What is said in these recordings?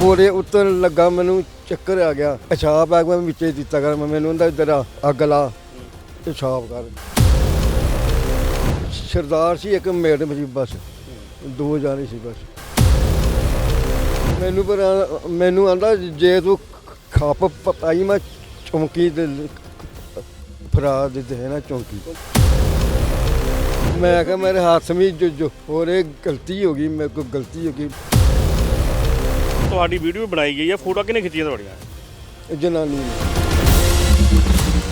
ਪੂਰੇ ਉੱਤਰ ਲੱਗਾ, ਮੈਨੂੰ ਚੱਕਰ ਆ ਗਿਆ। ਪਿਸ਼ਾਬ ਆ ਗਿਆ, ਮੈਂ ਵਿੱਚੇ ਦਿੱਤਾ ਕਰ ਮੈਨੂੰ ਉਹਦਾ ਇੱਧਰ ਅੱਗ ਲਾ। ਪਿਸ਼ਾਬ ਕਰ। ਸਰਦਾਰ ਸੀ, ਇੱਕ ਮੈਡਮ ਸੀ ਬਸ। ਦੋ ਜਾਣੇ ਸੀ ਬਸ। ਮੈਨੂੰ ਪਰ ਮੈਨੂੰ ਆਂਦਾ, ਜੇ ਤੂੰ ਖਾਪ ਪਾਈ, ਮੈਂ ਚੌਂਕੀ ਦੇ ਫਰਾ ਦੇ ਦੇ ਨਾ ਚੌਂਕੀ। ਮੈਂ ਕਿਹਾ, ਮੇਰੇ ਹੱਥ ਵਿੱਚ ਜੋ ਜੋ ਗਲਤੀ ਹੋ ਗਈ, ਮੇਰੇ ਕੋਲ ਗਲਤੀ ਹੋ ਗਈ। ਤੁਹਾਡੀ ਵੀਡੀਓ ਬਣਾਈ ਗਈ ਹੈ ਫੋਟੋ ਕਿਹਨੇ ਖਿੱਚੀਆਂ ਤੁਹਾਡੀਆਂ? ਜਨਾਨੀ ਨੇ।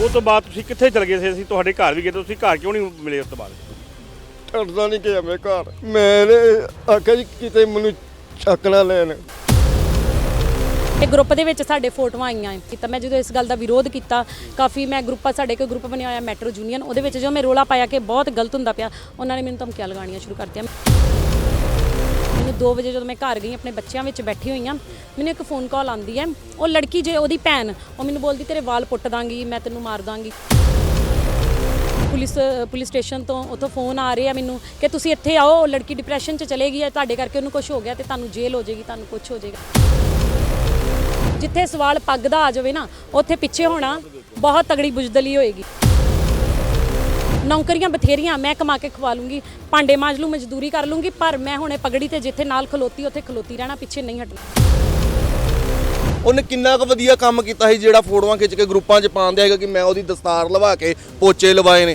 ਉਹ ਤੋਂ ਬਾਅਦ ਤੁਸੀਂ ਕਿੱਥੇ ਚਲ ਗਏ ਸੀ? ਅਸੀਂ ਤੁਹਾਡੇ ਘਰ ਵੀ ਗਏ ਤੇ ਤੁਸੀਂ ਘਰ ਕਿਉਂ ਨਹੀਂ ਮਿਲੇ ਉਸ ਤੋਂ ਬਾਅਦ? ਟੜਦਾ ਨਹੀਂ ਗਿਆ ਮੈਂ ਘਰ। ਮੇਰੇ ਆਖਿਆ ਜੀ ਕਿਤੇ ਮੈਨੂੰ ਚੱਕ ਨਾ ਲੈਣ। ਇਹ ਗਰੁੱਪ ਦੇ ਵਿੱਚ ਸਾਡੇ ਫੋਟੋਆਂ ਆਈਆਂ ਹੈ ਤਾਂ ਮੈਂ ਜਦੋਂ ਇਸ ਗੱਲ ਦਾ ਵਿਰੋਧ ਕੀਤਾ ਕਾਫੀ ਮੈਂ ਗਰੁੱਪ ਸਾਡੇ ਇੱਕ ਗਰੁੱਪ ਬਣਿਆ ਹੋਇਆ ਮੈਟਰੋ ਯੂਨੀਅਨ ਉਹਦੇ ਵਿੱਚ ਜੋ ਮੈਂ ਰੋਲਾ ਪਾਇਆ ਕਿ ਬਹੁਤ ਗਲਤ ਹੁੰਦਾ ਪਿਆ ਉਹਨਾਂ ਨੇ ਮੈਨੂੰ ਧਮਕੀਆਂ ਲਗਾਉਣੀਆਂ ਸ਼ੁਰੂ ਕਰਤੀਆਂ 2 ਵਜੇ ਜਦੋਂ ਮੈਂ ਘਰ ਗਈ, ਆਪਣੇ ਬੱਚਿਆਂ ਵਿੱਚ ਬੈਠੀ ਹੋਈ ਹਾਂ ਮੈਨੂੰ ਇੱਕ ਫੋਨ ਕਾਲ ਆਉਂਦੀ ਹੈ, ਉਹ ਲੜਕੀ ਜੇ ਉਹਦੀ ਭੈਣ, ਉਹ ਮੈਨੂੰ ਬੋਲਦੀ, ਤੇਰੇ ਵਾਲ ਪੁੱਟ ਦਾਂਗੀ, ਮੈਂ ਤੈਨੂੰ ਮਾਰ ਦਾਂਗੀ। ਪੁਲਿਸ ਪੁਲਿਸ ਸਟੇਸ਼ਨ ਤੋਂ ਉੱਥੋਂ ਫੋਨ ਆ ਰਿਹਾ ਮੈਨੂੰ ਕਿ ਤੁਸੀਂ ਇੱਥੇ ਆਓ ਲੜਕੀ ਡਿਪਰੈਸ਼ਨ 'ਚ ਚਲੇਗੀ ਹੈ, ਤੁਹਾਡੇ ਕਰਕੇ ਉਹਨੂੰ ਕੁਝ ਹੋ ਗਿਆ ਤੇ ਤੁਹਾਨੂੰ ਜੇਲ੍ਹ ਹੋ ਜਾਏਗੀ, ਤੁਹਾਨੂੰ ਕੁਝ ਹੋ ਜਾਏਗਾ। ਜਿੱਥੇ ਸਵਾਲ ਪੱਗ ਦਾ ਆ ਜਾਵੇ ਨਾ, ਉੱਥੇ ਪਿੱਛੇ ਹੋਣਾ ਬਹੁਤ ਤਗੜੀ ਬੁਜਦਲੀ ਹੋਏਗੀ। ਨੌਕਰੀਆਂ ਬਥੇਰੀਆਂ ਮੈਂ ਕਮਾ ਕੇ ਖਵਾ ਲੂੰਗੀ, ਭਾਂਡੇ ਮਾਂਜ ਲੂ, ਮਜ਼ਦੂਰੀ ਕਰ ਲੂੰਗੀ, ਪਰ ਮੈਂ ਹੁਣੇ ਪਗੜੀ ਤੇ ਜਿੱਥੇ ਨਾਲ ਖਲੋਤੀ, ਉੱਥੇ ਖਲੋਤੀ ਰਹਿਣਾ, ਪਿੱਛੇ ਨਹੀਂ ਹਟਣਾ। ਉਹਨੇ ਕਿੰਨਾ ਕੁ ਵਧੀਆ ਕੰਮ ਕੀਤਾ ਸੀ ਜਿਹੜਾ ਫੋਟੋਆਂ ਖਿੱਚ ਕੇ ਗਰੁੱਪਾਂ 'ਚ ਪਾਉਂਦੇ ਹੈਗਾ ਕਿ ਮੈਂ ਉਹਦੀ ਦਸਤਾਰ ਲਵਾ ਕੇ ਪੋਚੇ ਲਵਾਏ ਨੇ।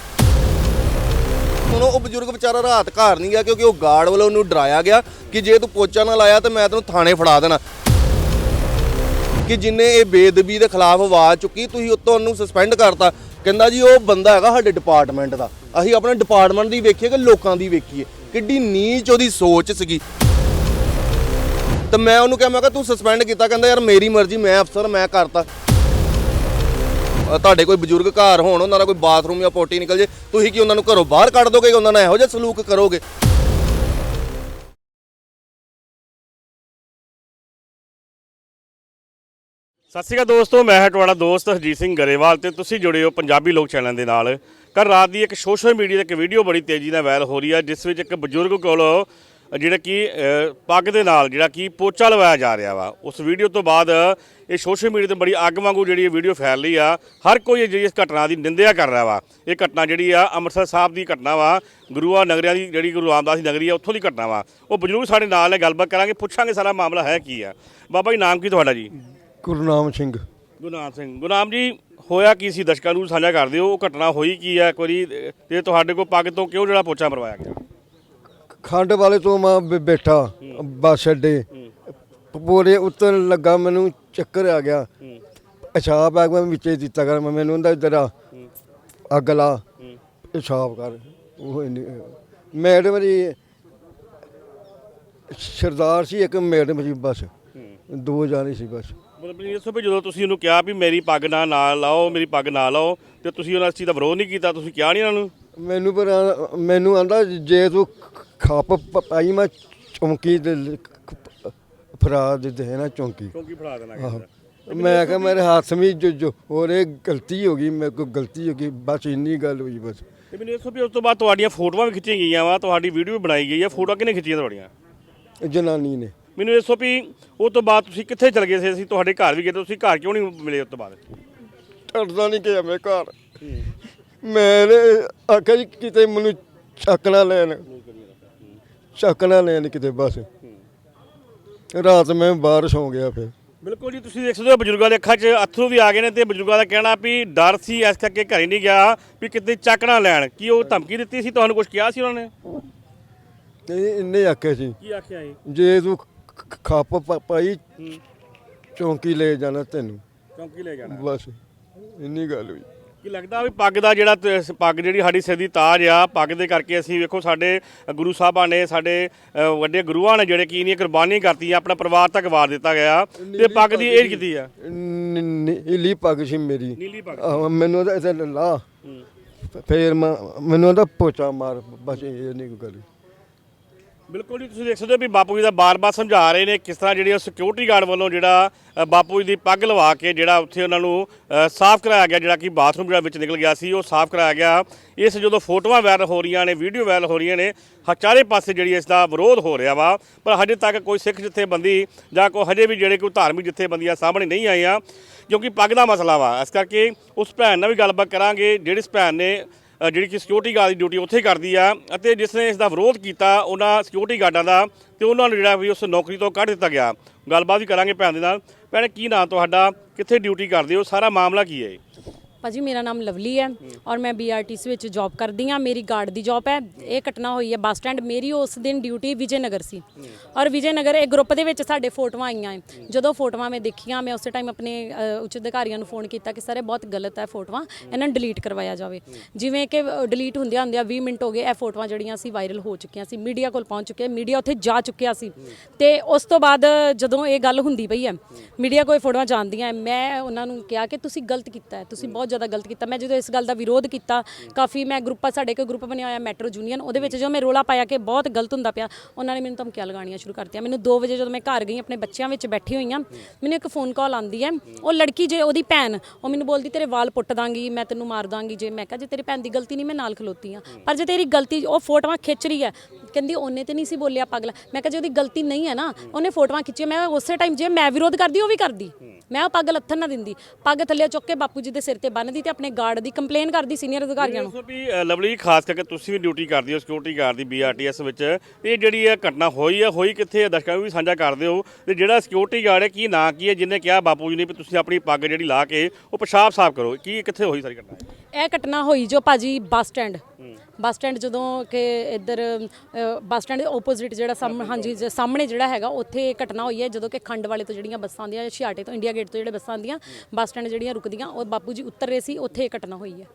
ਹੁਣ ਉਹ ਬਜ਼ੁਰਗ ਵਿਚਾਰਾ ਰਾਤ ਘਰ ਨਹੀਂ ਗਿਆ ਕਿਉਂਕਿ ਉਹ ਗਾਰਡ ਵੱਲੋਂ ਉਹਨੂੰ ਡਰਾਇਆ ਗਿਆ ਕਿ ਜੇ ਤੂੰ ਪੋਚਾ ਨਾ ਲਾਇਆ ਤਾਂ ਮੈਂ ਤੈਨੂੰ ਥਾਣੇ ਫੜਾ ਦੇਣਾ। ਕਿ ਜਿਨੇ ਇਹ ਬੇਦਬੀ ਦੇ ਖਿਲਾਫ ਆਵਾਜ਼ ਚੁੱਕੀ, ਤੁਸੀਂ ਉੱਤੋਂ ਉਹਨੂੰ ਸਸਪੈਂਡ ਕਰਤਾ। ਕਹਿੰਦਾ ਜੀ ਉਹ ਬੰਦਾ ਹੈਗਾ ਸਾਡੇ ਡਿਪਾਰਟਮੈਂਟ ਦਾ। ਅਸੀਂ ਆਪਣੇ ਡਿਪਾਰਟਮੈਂਟ ਦੀ ਵੇਖੀਏ ਕਿ ਲੋਕਾਂ ਦੀ ਵੇਖੀਏ। ਕਿੱਡੀ ਨੀਚ ਉਹਦੀ ਸੋਚ ਸੀਗੀ। ਤੇ ਮੈਂ ਉਹਨੂੰ ਕਿਹਾ ਮੈਂ ਕਿਹਾ ਤੂੰ ਸਸਪੈਂਡ ਕੀਤਾ। ਕਹਿੰਦਾ ਯਾਰ ਮੇਰੀ ਮਰਜ਼ੀ ਮੈਂ ਅਫਸਰ ਮੈਂ ਕਰਤਾ। ਅ, ਤੁਹਾਡੇ ਕੋਈ ਬਜ਼ੁਰਗ ਘਰ ਹੋਣ ਉਹਨਾਂ ਦਾ ਕੋਈ ਬਾਥਰੂਮ ਜਾਂ ਪੋਟੀ ਨਿਕਲ ਜੇ ਤੁਸੀਂ ਕੀ ਉਹਨਾਂ ਨੂੰ ਘਰੋਂ ਬਾਹਰ ਕੱਢ ਦੋਗੇ ਉਹਨਾਂ ਨਾਲ ਇਹੋ ਜਿਹਾ ਸਲੂਕ ਕਰੋਗੇ? ਸਤਿ ਸ਼੍ਰੀ ਅਕਾਲ ਦੋਸਤੋ, ਮੈਂ ਹਾਂ ਤੁਹਾਡਾ ਦੋਸਤ ਹਰਜੀਤ ਸਿੰਘ ਗਰੇਵਾਲ ਤੇ ਤੁਸੀਂ ਜੁੜੇ ਹੋ ਪੰਜਾਬੀ ਲੋਕ ਚੈਨਲ ਦੇ ਨਾਲ। ਕੱਲ ਰਾਤ ਦੀ ਇੱਕ ਸੋਸ਼ਲ ਮੀਡੀਆ ਤੇ ਇੱਕ ਵੀਡੀਓ ਬੜੀ ਤੇਜ਼ੀ ਨਾਲ ਵਾਇਰਲ ਹੋ ਰਹੀ ਹੈ, ਜਿਸ ਵਿੱਚ ਇੱਕ ਬਜ਼ੁਰਗ ਕੋਲੋਂ ਜਿਹੜਾ ਕਿ ਪੱਗ ਦੇ ਨਾਲ, ਜਿਹੜਾ ਕਿ ਪੋਚਾ ਲਵਾਇਆ ਜਾ ਰਿਹਾ ਵਾ। ਉਸ ਵੀਡੀਓ ਤੋਂ ਬਾਅਦ ਇਹ ਸੋਸ਼ਲ ਮੀਡੀਆ ਤੇ ਬੜੀ ਅੱਗ ਵਾਂਗੂ ਜਿਹੜੀ ਇਹ ਵੀਡੀਓ ਫੈਲ ਰਹੀ ਆ, ਹਰ ਕੋਈ ਜਿਹੜੀ ਇਸ ਘਟਨਾ ਦੀ ਨਿੰਦਿਆ ਕਰ ਰਿਹਾ ਵਾ। ਇਹ ਘਟਨਾ ਜਿਹੜੀ ਆ, ਅੰਮ੍ਰਿਤਸਰ ਸਾਹਿਬ ਦੀ ਘਟਨਾ ਵਾ, ਗੁਰੂਆ ਨਗਰਿਆਂ ਦੀ ਜਿਹੜੀ ਗੁਰੂ ਰਾਮਦਾਸ ਦੀ ਨਗਰੀ ਆ, ਉੱਥੋਂ ਦੀ ਘਟਨਾ ਵਾ। ਉਹ ਬਜ਼ੁਰਗ ਸਾਡੇ ਨਾਲ ਹੈ ਗੱਲਬਾਤ ਕਰਾਂਗੇ, ਪੁੱਛਾਂਗੇ ਸਾਰਾ ਮਾਮਲਾ ਹੈ ਕੀ ਆ। ਬਾਬਾ ਜੀ, ਨਾਮ ਕੀ ਤੁਹਾਡਾ ਜੀ? ਗੁਰਨਾਮ ਸਿੰਘ। ਗੁਰਨਾਮ ਸਿੰਘ। ਗੁਰਨਾਮ ਜੀ ਹੋਇਆ ਕੀ ਸੀ? ਦਰਸ਼ਕਾਂ ਨੂੰ ਸਾਂਝਾ ਕਰ ਦਿਓ ਉਹ ਘਟਨਾ ਹੋਈ ਕੀ ਹੈ ਇੱਕ ਵਾਰੀ ਤੇ ਤੁਹਾਡੇ ਕੋਲ ਪੱਗ ਤੋਂ ਕਿਉਂ ਜਿਹੜਾ ਪੋਚਾ ਮਰਵਾਇਆ ਗਿਆ? ਖੰਡ ਵਾਲੇ ਤੋਂ ਮੈਂ ਬ- ਬੈਠਾ ਬੱਸ ਅੱਡੇ। ਪੂਰੇ ਉਤਰਨ ਲੱਗਾ ਮੈਨੂੰ ਚੱਕਰ ਆ ਗਿਆ। ਪਿਸ਼ਾਬ ਆ ਗਿਆ ਮੈਂ ਵਿੱਚੇ ਦਿੱਤਾ ਕਰ ਮੈਨੂੰ ਉਹਦਾ ਇੱਧਰ ਆ, ਅੱਗ ਲਾ। ਪਿਸ਼ਾਬ ਕਰ। ਉਹ ਇੰਨੀ- ਮੈਡਮ ਜੀ ਸਰਦਾਰ ਸੀ ਇੱਕ ਮੈਡਮ ਸੀ ਬਸ। ਦੋ ਜਾਣੇ ਸੀ ਬਸ। ਮਤਲਬ ਦੱਸੋ ਵੀ ਜਦੋਂ ਤੁਸੀਂ ਉਹਨੂੰ ਕਿਹਾ ਵੀ ਮੇਰੀ ਪੱਗ ਨਾ ਨਾਲ ਲਾਓ ਮੇਰੀ ਪੱਗ ਨਾ ਲਾਓ ਤੇ ਤੁਸੀਂ ਉਹਨਾਂ ਇਸ ਚੀਜ਼ ਦਾ ਵਿਰੋਧ ਨਹੀਂ ਕੀਤਾ ਤੁਸੀਂ ਕਿਹਾ ਨਹੀਂ ਉਹਨਾਂ ਨੂੰ? ਮੈਨੂੰ ਪਰ ਆ- ਮੈਨੂੰ ਆਂਦਾ ਜੇ ਤੂੰ ਖਾਪ ਪਾਈ ਮੈਂ ਚੌਂਕੀ ਦੇ ਲ- ਫਰਾ ਦੇ ਦੇ ਨਾ ਚੌਂਕੀ। ਕਿਉਂਕਿ ਫੜਾ ਦੇਣਾ। ਮੈਂ ਕਿਹਾ ਮੇਰੇ ਹੱਥ ਵਿੱਚ ਜੋ ਜੋ ਹੋਰ ਇਹ ਗਲਤੀ ਹੋ ਗਈ ਮੇਰੇ ਕੋਲ ਗਲਤੀ ਹੋ ਗਈ ਬਸ ਇੰਨੀ ਗੱਲ ਹੋਈ ਬਸ। ਤੇ ਮੈਨੂੰ ਦੱਸੋ ਵੀ ਉਸ ਤੋਂ ਬਾਅਦ ਤੁਹਾਡੀਆਂ ਫੋਟੋਆਂ ਵੀ ਖਿੱਚੀਆਂ ਗਈਆਂ ਵਾ ਤੁਹਾਡੀ ਵੀਡੀਓ ਵੀ ਬਣਾਈ ਗਈ ਹੈ ਫੋਟੋਆਂ ਕਿਹਨੇ ਖਿੱਚੀਆਂ ਤੁਹਾਡੀਆਂ? ਜਨਾਨੀ ਨੇ। ਮੈਨੂੰ ਦੱਸੋ ਵੀ ਉਹ ਤੋਂ ਬਾਅਦ ਤੁਸੀਂ ਕਿੱਥੇ ਚਲ ਗਏ ਸੀ? ਅਸੀਂ ਤੁਹਾਡੇ ਘਰ ਵੀ ਗਏ ਤੁਸੀਂ ਘਰ ਕਿਉਂ ਨਹੀਂ ਮਿਲੇ ਉਸ ਤੋਂ ਬਾਅਦ? ਟੜਦਾ ਨਹੀਂ ਗਿਆ ਮੈਂ ਘਰ। ਮੇਰੇ ਆਖਿਆ ਜੀ ਕਿਤੇ ਮੈਨੂੰ ਚੱਕ ਨਾ ਲੈਣ। ਚੱਕ ਨਾ ਲੈਣ ਕਿਤੇ ਬਸ। ਰਾਤ ਮੈਂ ਬਾਹਰ ਸੌਂ ਗਿਆ ਫਿਰ। ਬਿਲਕੁਲ ਜੀ ਤੁਸੀਂ ਦੇਖ ਸਕਦੇ ਹੋ ਬਜ਼ੁਰਗਾਂ ਦੇ ਅੱਖਾਂ 'ਚ ਅਥਰੂ ਵੀ ਆ ਗਏ ਨੇ ਤੇ ਬਜ਼ੁਰਗਾਂ ਦਾ ਕਹਿਣਾ ਵੀ ਡਰ ਸੀ ਇਸ ਕਰਕੇ ਘਰੇ ਨਹੀਂ ਗਿਆ ਵੀ ਕਿਤੇ ਚੱਕ ਨਾ ਲੈਣ। ਕੀ ਉਹ ਧਮਕੀ ਦਿੱਤੀ ਸੀ? ਤੁਹਾਨੂੰ ਕੁਝ ਕਿਹਾ ਸੀ ਉਹਨਾਂ ਨੇ? ਤੇ ਇੰਨੇ ਆਖਿਆ ਸੀ। ਕੀ ਆਖਿਆ ਜੀ? ਜੇ ਤੂੰ ਖ- ਖ- ਖੱਪ ਪ- ਪਾਈ ਚੌਂਕੀ ਲੈ ਜਾਣਾ ਤੈਨੂੰ। ਚੌਂਕੀ ਲੈ ਜਾਣਾ। ਬਸ ਇੰਨੀ ਗੱਲ ਹੋਈ। ਕੀ ਲੱਗਦਾ ਵੀ ਪੱਗ ਦਾ ਜਿਹੜਾ ਤੇ- ਪੱਗ ਜਿਹੜੀ ਸਾਡੀ ਸਿਰ ਦੀ ਤਾਜ ਆ ਪੱਗ ਦੇ ਕਰਕੇ ਅਸੀਂ ਵੇਖੋ ਸਾਡੇ ਗੁਰੂ ਸਾਹਿਬਾਂ ਨੇ ਸਾਡੇ ਅ, ਵੱਡੇ ਗੁਰੂਆਂ ਨੇ ਜਿਹੜੇ ਕੀ ਇੰਨੀਆਂ ਕੁਰਬਾਨੀਆਂ ਕਰਤੀਆਂ ਆਪਣਾ ਪਰਿਵਾਰ ਤੱਕ ਵਾਰ ਦਿੱਤਾ ਗਿਆ। ਤੇ ਪੱਗ ਦੀ ਇਹ ਕੀਤੀ ਆ? ਨੀ- ਨੀਲੀ ਪੱਗ ਸੀ ਮੇਰੀ। ਨੀਲੀ ਪੱਗ ਆਹੋ, ਮੈਨੂੰ ਉਹਦਾ ਇਹਦਾ ਲਾ ਫੇਰ ਮੈਂ ਮੈਨੂੰ ਉਹਦਾ ਪੋਚਾ ਮਾਰ ਬਸ ਇਹ ਨਹੀਂ ਗੱਲ ਬਿਲਕੁਲ ਜੀ ਤੁਸੀਂ ਦੇਖ ਸਕਦੇ ਹੋ ਵੀ ਬਾਪੂ ਜੀ ਦਾ ਬਾਰ-ਬਾਰ ਸਮਝਾ ਰਹੇ ਨੇ ਕਿਸ ਤਰ੍ਹਾਂ ਜਿਹੜੀ ਉਹ ਸਿਕਿਉਰਿਟੀ ਗਾਰਡ ਵੱਲੋਂ ਜਿਹੜਾ ਅ, ਬਾਪੂ ਜੀ ਦੀ ਪੱਗ ਲਵਾ ਕੇ ਜਿਹੜਾ ਉੱਥੇ ਉਹਨਾਂ ਨੂੰ ਅ, ਸਾਫ਼ ਕਰਾਇਆ ਗਿਆ ਜਿਹੜਾ ਕਿ ਬਾਥਰੂਮ ਜਿਹੜਾ ਵਿੱਚ ਨਿਕਲ ਗਿਆ ਸੀ ਉਹ ਸਾਫ਼ ਕਰਾਇਆ ਗਿਆ। ਇਸ ਜਦੋਂ ਫੋਟੋਆਂ ਵਾਇਰਲ ਹੋ ਰਹੀਆਂ ਨੇ ਵੀਡੀਓ ਵਾਇਰਲ ਹੋ ਰਹੀਆਂ ਨੇ ਹ- ਚਾਰੇ ਪਾਸੇ ਜਿਹੜੀ ਇਸ ਦਾ ਵਿਰੋਧ ਹੋ ਰਿਹਾ ਵਾ। ਪਰ ਹਜੇ ਤੱਕ ਕੋਈ ਸਿੱਖ ਜਥੇਬੰਦੀ ਜਾਂ ਕੋਈ ਹਜੇ ਵੀ ਜਿਹੜੇ ਕੋਈ ਧਾਰਮਿਕ ਜਥੇਬੰਦੀਆਂ ਸਾਹਮਣੇ ਨਹੀਂ ਆਈਆਂ ਕਿਉਂਕਿ ਪੱਗ ਦਾ ਮਸਲਾ ਵਾ। ਇਸ ਕਰਕੇ ਉਸ ਭੈਣ ਨਾਲ ਵੀ ਗੱਲਬਾਤ ਕਰਾਂਗੇ ਜਿਹੜੀ ਇਸ ਭੈਣ ਨੇ ਜਿਹੜੀ ਕਿ ਸਿਕਿਉਰਿਟੀ ਗਾਰਡ ਦੀ ਡਿਊਟੀ ਉੱਥੇ ਕਰਦੀ ਆ ਅਤੇ ਜਿਸ ਨੇ ਇਸ ਦਾ ਵਿਰੋਧ ਕੀਤਾ ਉਹਨਾਂ ਸਿਕਿਉਰਿਟੀ ਗਾਰਡਾਂ ਦਾ ਤੇ ਉਹਨਾਂ ਨੂੰ ਜਿਹੜਾ ਵੀ ਉਸ ਨੌਕਰੀ ਤੋਂ ਕੱਢ ਦਿੱਤਾ ਗਿਆ। ਗੱਲਬਾਤ ਵੀ ਕਰਾਂਗੇ ਭੈਣ ਦੇ ਨਾਲ। ਭੈਣ, ਕੀ ਨਾਂ ਤੁਹਾਡਾ? ਕਿੱਥੇ ਡਿਊਟੀ ਕਰਦੇ ਹੋ? ਸਾਰਾ ਮਾਮਲਾ ਕੀ ਹੈ? ਭਾਜੀ, ਮੇਰਾ ਨਾਮ ਲਵਲੀ ਹੈ ਔਰ ਮੈਂ ਬੀਆਰਟੀਸੀ ਵਿੱਚ ਜੌਬ ਕਰਦੀ ਹਾਂ। ਮੇਰੀ ਗਾਰਡ ਦੀ ਜੌਬ ਹੈ। ਇਹ ਘਟਨਾ ਹੋਈ ਹੈ ਬੱਸ ਸਟੈਂਡ। ਮੇਰੀ ਉਸ ਦਿਨ ਡਿਊਟੀ ਵਿਜੇ ਨਗਰ ਸੀ ਔਰ ਵਿਜੇ ਨਗਰ ਇਹ ਗਰੁੱਪ ਦੇ ਵਿੱਚ ਸਾਡੇ ਫੋਟੋਆਂ ਆਈਆਂ ਹੈ। ਜਦੋਂ ਫੋਟੋਆਂ ਮੈਂ ਦੇਖੀਆਂ, ਮੈਂ ਉਸੇ ਟਾਈਮ ਆਪਣੇ ਉੱਚ ਅਧਿਕਾਰੀਆਂ ਨੂੰ ਫੋਨ ਕੀਤਾ ਕਿ, ਸਰ, ਇਹ ਬਹੁਤ ਗਲਤ ਹੈ ਫੋਟੋਆਂ। ਇਹਨਾਂ ਨੂੰ ਡਿਲੀਟ ਕਰਵਾਇਆ ਜਾਵੇ। ਜਿਵੇਂ ਕਿ ਡਿਲੀਟ ਹੁੰਦਿਆਂ ਹੁੰਦਿਆਂ 20 ਮਿੰਟ ਹੋ ਗਏ ਇਹ ਫੋਟੋਆਂ ਜਿਹੜੀਆਂ ਸੀ ਵਾਇਰਲ ਹੋ ਚੁੱਕੀਆਂ ਸੀ। ਮੀਡੀਆ ਕੋਲ ਪਹੁੰਚ ਚੁੱਕੇ ਮੀਡੀਆ ਉੱਥੇ ਜਾ ਚੁੱਕਿਆ ਸੀ। ਤੇ ਉਸ ਤੋਂ ਬਾਅਦ ਜਦੋਂ ਇਹ ਗੱਲ ਹੁੰਦੀ ਪਈ ਹੈ ਮੀਡੀਆ ਕੋਲ ਫੋਟੋਆਂ ਜਾਣਦੀਆਂ ਮੈਂ ਉਹਨਾਂ ਨੂੰ ਕਿਹਾ ਕਿ, ਤੁਸੀਂ ਗਲਤ ਕੀਤਾ ਹੈ। ਤੁਸੀਂ ਬਹੁਤ ਜ਼ਿਆਦਾ ਗਲਤ ਕੀਤਾ। ਮੈਂ ਜਦੋਂ ਇਸ ਗੱਲ ਦਾ ਵਿਰੋਧ ਕੀਤਾ, ਕਾਫੀ ਮੈਂ ਗਰੁੱਪਾਂ ਸਾਡੇ ਇੱਕ ਗਰੁੱਪ ਬਣਿਆ ਹੋਇਆ ਮੈਟਰੋ ਯੂਨੀਅਨ ਉਹਦੇ ਵਿੱਚ ਜਦੋਂ ਮੈਂ ਰੋਲਾ ਪਾਇਆ ਕਿ ਬਹੁਤ ਗਲਤ ਹੁੰਦਾ ਪਿਆ, ਉਹਨਾਂ ਨੇ ਮੈਨੂੰ ਧਮਕੀਆਂ ਲਗਾਉਣੀਆਂ ਸ਼ੁਰੂ ਕਰਤੀਆਂ। ਮੈਨੂੰ 2 ਵਜੇ ਜਦੋਂ ਮੈਂ ਘਰ ਗਈ, ਆਪਣੇ ਬੱਚਿਆਂ ਵਿੱਚ ਬੈਠੀ ਹੋਈ ਹਾਂ, ਮੈਨੂੰ ਇੱਕ ਫੋਨ ਕਾਲ ਆਂਦੀ ਹੈ, ਉਹ ਲੜਕੀ ਜੇ ਉਹਦੀ ਭੈਣ, ਉਹ ਮੈਨੂੰ ਬੋਲਦੀ, ਤੇਰੇ ਵਾਲ ਪੁੱਟ ਦਾਂਗੀ, ਮੈਂ ਤੈਨੂੰ ਮਾਰ ਦਾਂਗੀ। ਜੇ ਮੈਂ ਕਿਹਾ, ਜੇ ਤੇਰੀ ਭੈਣ ਦੀ ਗਲਤੀ ਨਹੀਂ, ਮੈਂ ਨਾਲ ਖਲੋਤੀ ਆ ਪਰ ਜੇ ਤੇਰੀ ਗਲਤੀ, ਉਹ ਫੋਟੋਆਂ ਖਿੱਚ ਰਹੀ ਹੈ। ਕਹਿੰਦੀ, ਉਹਨੇ ਤੇ ਨਹੀਂ ਸੀ ਬੋਲਿਆ, ਪਗਲਾ। ਮੈਂ ਕਿਹਾ, ਜੇ ਉਹਦੀ ਗਲਤੀ ਨਹੀਂ ਹੈ ਨਾ, ਉਹਨੇ ਫੋਟੋਆਂ ਖਿੱਚੀਆਂ, ਮੈਂ ਉਸੇ ਟਾਈਮ ਜੇ ਮੈਂ ਵਿਰੋਧ ਕਰਦੀ, ਉਹ ਵੀ ਕਰਦੀ। ਮੈਂ ਉਹ ਪੱਗ ਲੱਥਣ ਨਾ ਦਿੰਦੀ। ਪੱਗ ਥੱਲੇ ਚੁੱਕ ਕੇ ਬਾਪੂ ਜੀ ਦੇ ਸਿਰ ਤੇ ਬੰਨਦੀ ਤੇ ਆਪਣੇ ਗਾਰਡ ਦੀ ਕੰਪਲੇਨ ਕਰਦੀ ਸੀਨੀਅਰ ਅਧਿਕਾਰੀਆਂ ਨੂੰ। ਵੀ ਲਵਲੀ ਖਾਸ ਕਰਕੇ ਤੁਸੀਂ ਵੀ ਡਿਊਟੀ ਕਰਦੇ ਹੋ ਸਿਕਿਉਰਿਟੀ ਗਾਰਡ ਦੀ ਬੀਆਰਟੀਐਸ ਵਿੱਚ। ਇਹ ਜਿਹੜੀ ਇਹ ਘਟਨਾ ਹੋਈ ਹੈ ਹੋਈ ਕਿੱਥੇ ਹੈ ਦਰਸ਼ਕਾਂ ਨੂੰ ਵੀ ਸਾਂਝਾ ਕਰਦੇ ਹੋ ਤੇ ਜਿਹੜਾ ਸਿਕਿਉਰਿਟੀ ਗਾਰਡ ਹੈ ਕੀ ਨਾਂ ਕੀ ਹੈ ਜਿਹਨੇ ਕਿਹਾ ਬਾਪੂ ਜੀ ਨੇ ਵੀ ਤੁਸੀਂ ਆਪਣੀ ਪੱਗ ਜਿਹੜੀ ਲਾ ਕੇ ਉਹ ਪਿਸ਼ਾਬ ਸਾਫ਼ ਕਰੋ। ਕੀ ਕਿੱਥੇ ਹੋਈ ਸਾਰੀ ਘਟਨਾ? ਇਹ ਘਟਨਾ ਹੋਈ ਜੋ ਭਾਜੀ ਬੱਸ ਸਟੈਂਡ। ਬੱਸ ਸਟੈਂਡ ਜਦੋਂ ਕਿ ਇੱਧਰ ਬੱਸ ਸਟੈਂਡ ਦੇ ਆਪੋਜ਼ਿਟ ਜਿਹੜਾ ਸਾਹਮਣੇ ਹਾਂਜੀ ਜੇ ਸਾਹਮਣੇ ਜਿਹੜਾ ਹੈਗਾ ਉੱਥੇ ਇਹ ਘਟਨਾ ਹੋਈ ਹੈ ਜਦੋਂ ਕਿ ਖੰਡ ਵਾਲੇ ਤੋਂ ਜਿਹੜੀਆਂ ਬੱਸਾਂ ਆਉਂਦੀਆਂ ਛਿਆਟੇ ਤੋਂ ਇੰਡੀਆ ਗੇਟ ਤੋਂ ਜਿਹੜੇ ਬੱਸਾਂ ਆਉਂਦੀਆਂ ਬੱਸ ਸਟੈਂਡ ਜਿਹੜੀਆਂ ਰੁਕਦੀਆਂ ਉਹ ਬਾਪੂ ਜੀ ਉਤਰ ਰਹੇ ਸੀ ਉੱਥੇ ਇਹ ਘਟਨਾ ਹੋਈ ਹੈ।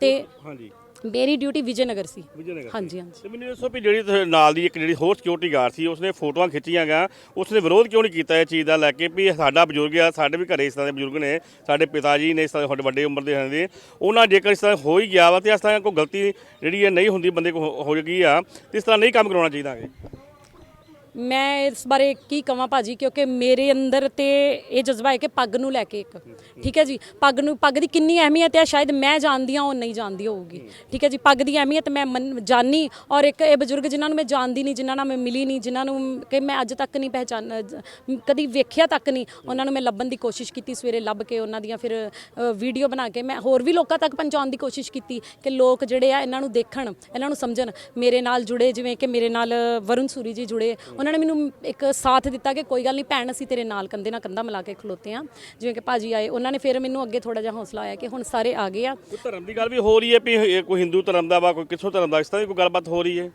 ਤੇ ਹਾਂਜੀ। ਮੇਰੀ ਡਿਊਟੀ ਵਿਜੇ ਨਗਰ ਸੀ। ਵਿਜੇਨਗਰ ਹਾਂਜੀ ਹਾਂਜੀ। ਤੇ ਮੈਨੂੰ ਦੱਸੋ ਵੀ ਜਿਹੜੀ ਤੁਹਾਡੇ ਨਾਲ ਦੀ ਇੱਕ ਜਿਹੜੀ ਹੋਰ ਸਿਕਿਉਰਿਟੀ ਗਾਰਡ ਸੀ ਉਸਨੇ ਫੋਟੋਆਂ ਖਿੱਚੀਆਂ ਗਾ। ਉਸਨੇ ਵਿਰੋਧ ਕਿਉਂ ਨਹੀਂ ਕੀਤਾ ਇਹ ਚੀਜ਼ ਦਾ? ਲੈ ਕੇ ਵੀ ਸਾਡਾ ਬਜ਼ੁਰਗ ਆ ਸਾਡੇ ਵੀ ਘਰੇ ਇਸ ਤਰ੍ਹਾਂ ਦੇ ਬਜ਼ੁਰਗ ਨੇ ਸਾਡੇ ਪਿਤਾ ਜੀ ਨੇ ਇਸ ਤਰ੍ਹਾਂ ਦੇ ਵੱਡੇ ਉਮਰ ਦੇ ਹਨ ਦੇ ਉਹਨਾਂ ਜੇਕਰ ਇਸ ਤਰ੍ਹਾਂ ਹੋ ਹੀ ਗਿਆ ਵਾ ਤੇ ਇਸ ਤਰ੍ਹਾਂ ਕੋਈ ਗਲਤੀ ਜਿਹੜੀ ਹੈ ਨਹੀਂ ਹੁੰਦੀ ਬੰਦੇ ਕੋ ਹੋ ਗਈ ਆ ਤੇ ਇਸ ਤਰ੍ਹਾਂ ਨਹੀਂ ਕੰਮ ਕਰਾਉਣਾ ਚਾਹੀਦਾ ਹੈ ਮੈਂ ਇਸ ਬਾਰੇ ਕੀ ਕਵਾਂ ਭਾਜੀ? ਕਿਉਂਕਿ ਮੇਰੇ ਅੰਦਰ ਤੇ ਇਹ ਜਜ਼ਬਾ ਹੈ ਕਿ ਪੱਗ ਨੂੰ ਲੈ ਕੇ ਇੱਕ। ਠੀਕ ਹੈ ਜੀ? ਪੱਗ ਨੂੰ, ਪੱਗ ਦੀ ਕਿੰਨੀ ਅਹਿਮੀਅਤ ਹੈ, ਸ਼ਾਇਦ ਮੈਂ ਜਾਣਦੀ ਹਾਂ, ਉਹ ਨਹੀਂ ਜਾਣਦੀ ਹੋਊਗੀ। ਠੀਕ ਹੈ ਜੀ? ਪੱਗ ਦੀ ਅਹਿਮੀਅਤ ਮੈਂ ਮੰਨ- ਜਾਣੀ ਔਰ ਇੱਕ ਇਹ ਬਜ਼ੁਰਗ ਜਿਨ੍ਹਾਂ ਨੂੰ ਮੈਂ ਜਾਣਦੀ ਨਹੀਂ, ਜਿਨ੍ਹਾਂ ਨਾਲ ਮੈਂ ਮਿਲੀ ਨਹੀਂ, ਜਿਨ੍ਹਾਂ ਨੂੰ ਕਿ ਮੈਂ ਅੱਜ ਤੱਕ ਨਹੀਂ ਪਹਿਚਾਨ, ਕਦੀ ਵੇਖਿਆ ਤੱਕ ਨਹੀਂ, ਉਹਨਾਂ ਨੂੰ ਮੈਂ ਲੱਭਣ ਦੀ ਕੋਸ਼ਿਸ਼ ਕੀਤੀ, ਸਵੇਰੇ ਲੱਭ ਕੇ ਉਹਨਾਂ ਦੀਆਂ ਫਿਰ ਵੀਡੀਓ ਬਣਾ ਕੇ ਮੈਂ ਹੋਰ ਵੀ ਲੋਕਾਂ ਤੱਕ ਪਹੁੰਚਾਉਣ ਦੀ ਕੋਸ਼ਿਸ਼ ਕੀਤੀ ਕਿ ਲੋਕ ਜਿਹੜੇ ਆ, ਇਹਨਾਂ ਨੂੰ ਦੇਖਣ, ਇਹਨਾਂ ਨੂੰ ਸਮਝਣ, ਮੇਰੇ ਨਾਲ ਜੁੜੇ, ਜਿਵੇਂ ਕਿ ਮੇਰੇ ਨਾਲ ਵਰੁਣ ਸੂਰੀ ਜੀ ਜੁੜੇ ਉਹਨਾਂ ਨੇ ਮੈਨੂੰ ਇੱਕ ਸਾਥ ਦਿੱਤਾ ਕਿ ਕੋਈ ਗੱਲ ਨਹੀਂ, ਭੈਣ ਅਸੀਂ ਤੇਰੇ ਨਾਲ ਕੰਧੇ ਨਾਲ ਕੰਧਾ ਮਿਲਾ ਕੇ ਖਲੋਤੇ ਆ ਜਿਵੇਂ ਕਿ ਭਾਜੀ ਆਏ, ਉਹਨਾਂ ਨੇ ਫਿਰ ਮੈਨੂੰ ਅੱਗੇ ਥੋੜਾ ਜਿਹਾ ਹੌਸਲਾ ਆਇਆ ਕਿ ਹੁਣ ਸਾਰੇ ਆ ਗਏ ਆ। ਧਰਮ ਦੀ ਗੱਲ ਵੀ ਹੋ ਰਹੀ ਹੈ ਵੀ ਇਹ ਕੋਈ ਹਿੰਦੂ ਧਰਮ ਦਾ ਵਾ, ਕੋਈ ਕਿਸੋ ਧਰਮ ਦਾ, ਇਸ ਤਰ੍ਹਾਂ ਦੀ ਕੋਈ ਗੱਲਬਾਤ ਹੋ ਰਹੀ ਹੈ?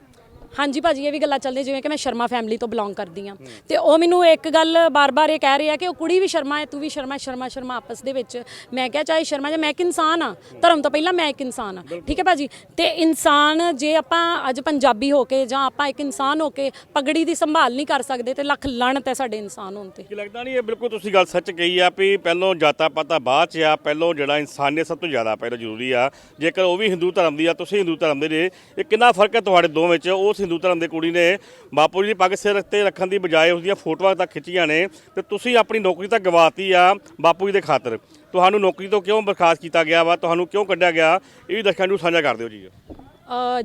ਹਾਂਜੀ ਭਾਜੀ, ਇਹ ਵੀ ਗੱਲਾਂ ਚੱਲਦੀਆਂ, ਜਿਵੇਂ ਕਿ ਮੈਂ ਸ਼ਰਮਾ ਫੈਮਿਲੀ ਤੋਂ ਬਿਲੋਂਗ ਕਰਦੀ ਆ ਤੇ ਉਹ ਮੈਨੂੰ ਇੱਕ ਗੱਲ ਬਾਰ-ਬਾਰ ਇਹ ਕਹਿ ਰਿਹਾ ਕਿ ਉਹ ਕੁੜੀ ਵੀ ਸ਼ਰਮਾ ਹੈ, ਤੂੰ ਵੀ ਸ਼ਰਮਾ ਸ਼ਰਮਾ ਸ਼ਰਮਾ ਆਪਸ ਦੇ ਵਿੱਚ। ਮੈਂ ਕਿਹਾ, ਚਾਹੇ ਸ਼ਰਮਾ ਜਾਂ ਮੈਂ ਇੱਕ ਇਨਸਾਨ ਆ ਧਰਮ ਤੋਂ ਪਹਿਲਾਂ ਮੈਂ ਇੱਕ ਇਨਸਾਨ ਆ ਠੀਕ ਹੈ ਭਾਜੀ? ਤੇ ਇਨਸਾਨ ਜੇ ਆਪਾਂ ਅੱਜ ਪੰਜਾਬੀ ਹੋ ਕੇ ਜਾਂ ਆਪਾਂ ਇੱਕ ਇਨਸਾਨ ਹੋ ਕੇ ਪਗੜੀ ਦੀ ਸੰਭਾਲ ਨਹੀਂ ਕਰ ਸਕਦੇ ਤੇ ਲੱਖ ਲਾਹਣਤ ਹੈ ਸਾਡੇ ਇਨਸਾਨ ਹੋਣ ਤੇ। ਕੀ ਲੱਗਦਾ ਨਹੀਂ, ਇਹ ਬਿਲਕੁਲ ਤੁਸੀਂ ਗੱਲ ਸੱਚ ਕਹੀ ਆ ਵੀ ਪਹਿਲੋਂ ਜਾਤਾਂ ਪਾਤਾ ਬਾਅਦ ਚ ਆ, ਪਹਿਲੋਂ ਜਿਹੜਾ ਇਨਸਾਨੀਅਤ ਸਭ ਤੋਂ ਜ਼ਿਆਦਾ ਪਹਿਲਾਂ ਜ਼ਰੂਰੀ ਆ। ਜੇਕਰ ਉਹ ਵੀ ਹਿੰਦੂ ਧਰਮ ਦੀ ਆ, ਤੁਸੀਂ ਹਿੰਦੂ ਧਰਮ ਦੇ ਨੇ ਇਹ ਕਿੰਨਾ ਫ਼ਰਕ ਹੈ ਤੁਹਾਡੇ ਦੋਵਾਂ ਵਿੱਚ ਉਸ ਹਿੰਦੂ ਧਰਮ ਦੇ ਕੁੜੀ ਨੇ ਬਾਪੂ ਜੀ ਦੀ ਪੱਗ ਸਿਰ ਤੇ ਰੱਖਣ ਦੀ ਬਜਾਏ ਉਸ ਦੀਆਂ ਫੋਟੋਆਂ ਤੱਕ ਖਿੱਚੀਆਂ ਨੇ ਤੇ ਤੁਸੀਂ ਆਪਣੀ ਨੌਕਰੀ ਤਾਂ ਗਵਾਤੀ ਆ ਬਾਪੂ ਜੀ ਦੇ ਖਾਤਰ। ਤੁਹਾਨੂੰ ਨੌਕਰੀ ਤੋਂ ਕਿਉਂ ਬਰਖਾਸਤ ਕੀਤਾ ਗਿਆ ਵਾ? ਤੁਹਾਨੂੰ ਕਿਉਂ ਕੱਢਿਆ ਗਿਆ? ਇਹ ਵੀ ਦਰਸ਼ਕਾਂ ਨੂੰ ਸਾਂਝਾ ਕਰ ਦਿਓ ਜੀ।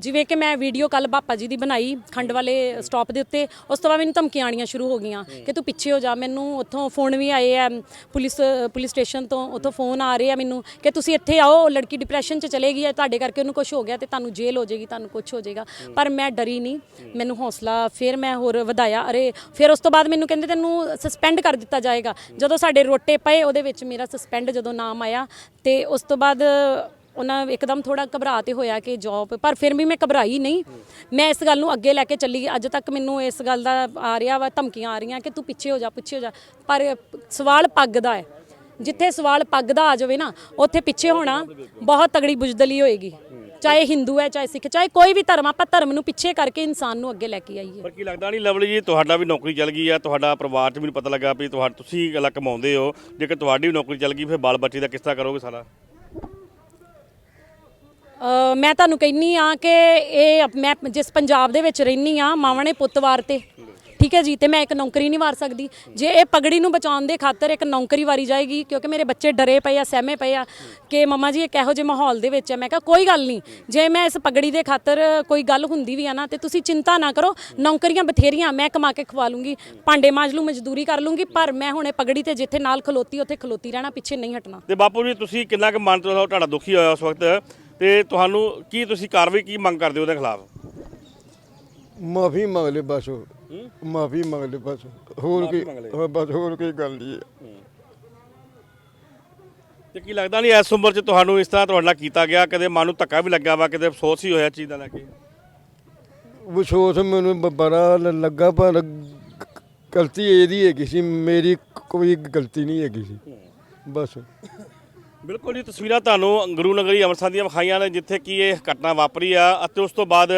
ਜਿਵੇਂ ਕਿ ਮੈਂ ਵੀਡੀਓ ਕੱਲ ਪਾਪਾ ਜੀ ਦੀ ਬਣਾਈ ਖੰਡ ਵਾਲੇ ਸਟਾਪ ਦੇ ਉੱਤੇ, ਉਸ ਤੋਂ ਬਾਅਦ ਮੈਨੂੰ ਧਮਕੀਆਂ ਆਣੀਆਂ ਸ਼ੁਰੂ ਹੋ ਗਈਆਂ ਕਿ ਤੂੰ ਪਿੱਛੇ ਹੋ ਜਾ, ਮੈਨੂੰ ਉੱਥੋਂ ਫੋਨ ਵੀ ਆਏ ਆ, ਪੁਲਿਸ ਪੁਲਿਸ ਸਟੇਸ਼ਨ ਤੋਂ ਉੱਥੋਂ ਫੋਨ ਆ ਰਹੇ ਆ ਮੈਨੂੰ ਕਿ ਤੁਸੀਂ ਇੱਥੇ ਆਓ ਉਹ ਲੜਕੀ ਡਿਪਰੈਸ਼ਨ 'ਚ ਚਲੇ ਗਈ ਹੈ ਤੁਹਾਡੇ ਕਰਕੇ ਉਹਨੂੰ ਕੁਝ ਹੋ ਗਿਆ ਤੇ ਤੁਹਾਨੂੰ ਜੇਲ੍ਹ ਹੋ ਜਾਏਗੀ, ਤੁਹਾਨੂੰ ਕੁਝ ਹੋ ਜਾਏਗਾ। ਪਰ ਮੈਂ ਡਰੀ ਨਹੀਂ, ਮੈਨੂੰ ਹੌਸਲਾ ਫਿਰ ਮੈਂ ਹੋਰ ਵਧਾਇਆ, ਅਰੇ ਫਿਰ ਉਸ ਤੋਂ ਬਾਅਦ ਮੈਨੂੰ ਕਹਿੰਦੇ ਤੈਨੂੰ ਸਸਪੈਂਡ ਕਰ ਦਿੱਤਾ ਜਾਏਗਾ। ਜਦੋਂ ਸਾਡੇ ਰੋਟੇ ਪਏ, ਉਹਦੇ ਵਿੱਚ ਮੇਰਾ ਸਸਪੈਂਡ ਜਦੋਂ ਨਾਮ ਆਇਆ ਤੇ ਉਸ ਤੋਂ ਬਾਅਦ ਉਹਨਾਂ ਇੱਕਦਮ ਥੋੜਾ ਘਬਰਾ ਤੇ ਹੋਇਆ ਕਿ ਜੌਬ ਪਰ ਫਿਰ ਵੀ ਮੈਂ ਘਬਰਾਈ ਨਹੀਂ। ਮੈਂ ਇਸ ਗੱਲ ਨੂੰ ਅੱਗੇ ਲੈ ਕੇ ਚੱਲੀ। ਅੱਜ ਤੱਕ ਮੈਨੂੰ ਇਸ ਗੱਲ ਦਾ ਆ ਰਿਹਾ ਵਾ, ਧਮਕੀਆਂ ਆ ਰਹੀਆਂ ਕਿ ਤੂੰ ਪਿੱਛੇ ਹੋ ਜਾ, ਪਿੱਛੇ ਹੋ ਜਾ। ਪਰ ਸਵਾਲ ਪੱਗ ਦਾ ਹੈ। ਜਿੱਥੇ ਸਵਾਲ ਪੱਗ ਦਾ ਆ ਜਾਵੇ ਨਾ, ਉੱਥੇ ਪਿੱਛੇ ਹੋਣਾ ਬਹੁਤ ਤਗੜੀ ਬੁਜਦਲੀ ਹੋਏਗੀ। ਚਾਹੇ ਹਿੰਦੂ ਹੈ, ਚਾਹੇ ਸਿੱਖ, ਚਾਹੇ ਕੋਈ ਵੀ ਧਰਮ, ਆਪਾਂ ਧਰਮ ਨੂੰ ਪਿੱਛੇ ਕਰਕੇ ਇਨਸਾਨ ਨੂੰ ਅੱਗੇ ਲੈ ਕੇ ਆਈਏ। ਪਰ ਕੀ ਲੱਗਦਾ ਨਹੀਂ, ਲਵਲੀ ਜੀ, ਤੁਹਾਡਾ ਵੀ ਨੌਕਰੀ ਚੱਲ ਗਈ ਆ, ਤੁਹਾਡਾ ਪਰਿਵਾਰ 'ਚ ਮੈਨੂੰ ਪਤਾ ਲੱਗਾ ਵੀ ਤੁਹਾਡਾ ਤੁਸੀਂ ਗੱਲਾਂ ਕਮਾਉਂਦੇ ਹੋ। ਜੇਕਰ ਤੁਹਾਡੀ ਵੀ ਨੌਕਰੀ ਚੱਲ ਗਈ, ਫਿਰ ਬਾਲ ਬੱਚੇ ਦਾ ਕਿਸ ਤਰ੍ਹਾਂ ਕਰੋਗੇ ਸਾਰਾ? ਮੈਂ ਤੁਹਾਨੂੰ ਕਹਿੰਨੀ ਆ ਕਿ ਇਹ ਮੈਂ ਜਿਸ ਪੰਜਾਬ ਦੇ ਵਿੱਚ ਰਹਿਨੀ ਆ ਮਾਵਣੇ ਨੇ ਪੁੱਤ ਵਾਰ ਤੇ ਠੀਕ ਹੈ ਜੀ? ਤੇ ਮੈਂ ਇੱਕ ਨੌਕਰੀ ਨਹੀਂ ਵਾਰ ਸਕਦੀ। ਜੇ ਇਹ ਪਗੜੀ ਨੂੰ ਬਚਾਉਣ ਦੇ ਖਾਤਰ ਇੱਕ ਨੌਕਰੀ ਵਾਰੀ ਜਾਏਗੀ, ਕਿਉਂਕਿ ਮੇਰੇ ਬੱਚੇ ਡਰੇ ਪਏ ਆ, ਸਹਿਮੇ ਪਏ ਆ ਕਿ ਮਮਾ ਜੀ, ਇਹ ਕਿਹੋ ਜਿਹੇ ਮਾਹੌਲ ਦੇ ਵਿੱਚ ਹੈ ਮੈਂ ਕਿਹਾ, ਕੋਈ ਗੱਲ ਨਹੀਂ। ਜੇ ਮੈਂ ਇਸ ਪਗੜੀ ਦੇ ਖਾਤਰ ਕੋਈ ਗੱਲ ਹੁੰਦੀ ਵੀ ਆ ਨਾ, ਤੇ ਤੁਸੀਂ ਚਿੰਤਾ ਨਾ ਕਰੋ। ਨੌਕਰੀਆਂ ਬਥੇਰੀਆਂ ਮੈਂ ਕਮਾ ਕੇ ਖਵਾ ਲੂੰਗੀ। ਭਾਂਡੇ ਮਾਂਜ ਲੂ ਮਜ਼ਦੂਰੀ ਕਰ ਲੂੰਗੀ, ਪਰ ਮੈਂ ਹੁਣ ਇਹ ਪਗੜੀ ਤੇ ਜਿੱਥੇ ਨਾਲ ਖਲੋਤੀ, ਉੱਥੇ ਖਲੋਤੀ ਰਹਿਣਾ, ਪਿੱਛੇ ਨਹੀਂ ਹਟਣਾ। ਤੇ ਬਾਪੂ ਜੀ, ਤੁਸੀਂ ਕਿੰਨਾ ਕੁ ਮਨ ਤੋਂ ਤੁਹਾਡਾ ਦੁਖੀ ਹੋਇਆ ਉਸ ਵਕਤ? ਤੇ ਤੁਹਾਨੂੰ ਕੀ ਤੁਸੀਂ ਕਾਰਵਾਈ ਕੀ ਮੰਗ ਕਰਦੇ ਹੋ ਉਹਦੇ ਖਿਲਾਫ? ਮਾਫੀ ਮੰਗ ਲੈ ਬਸ। ਮਾਫੀ ਮੰਗ ਲੈ ਬਸ। ਹੋਰ ਕੀ ਹਾਂ, ਬਸ ਹੋਰ ਕੋਈ ਗੱਲ ਨਹੀਂ ਹੈ। ਤੇ ਕੀ ਲੱਗਦਾ ਨਹੀਂ ਇਸ ਉਮਰ 'ਚ ਤੁਹਾਨੂੰ ਇਸ ਤਰ੍ਹਾਂ ਤੁਹਾਡੇ ਨਾਲ ਕੀਤਾ ਗਿਆ ਕਦੇ ਮਨ ਨੂੰ ਧੱਕਾ ਵੀ ਲੱਗਾ ਵਾ ਕਿਤੇ ਅਫਸੋਸ ਹੀ ਹੋਇਆ ਚੀਜ਼ ਦਾ ਲੈ ਕੇ? ਵਿਸ਼ਵਾਸ ਮੈਨੂੰ ਬ- ਬੜਾ ਲ- ਲੱਗਾ ਪਰ ਗ- ਗਲਤੀ ਇਹਦੀ ਹੈਗੀ ਸੀ ਮੇਰੀ ਕੋਈ ਗਲਤੀ ਨਹੀਂ ਹੈਗੀ ਸੀ। ਬਸ। ਬਿਲਕੁਲ ਜੀ, ਤਸਵੀਰਾਂ ਤੁਹਾਨੂੰ ਗੁਰੂ ਨਗਰੀ ਅੰਮ੍ਰਿਤਸਰ ਦੀਆਂ ਵਿਖਾਈਆਂ ਨੇ, ਜਿੱਥੇ ਕੀ ਇਹ ਘਟਨਾ ਵਾਪਰੀ ਆ ਅਤੇ ਉਸ ਤੋਂ ਬਾਅਦ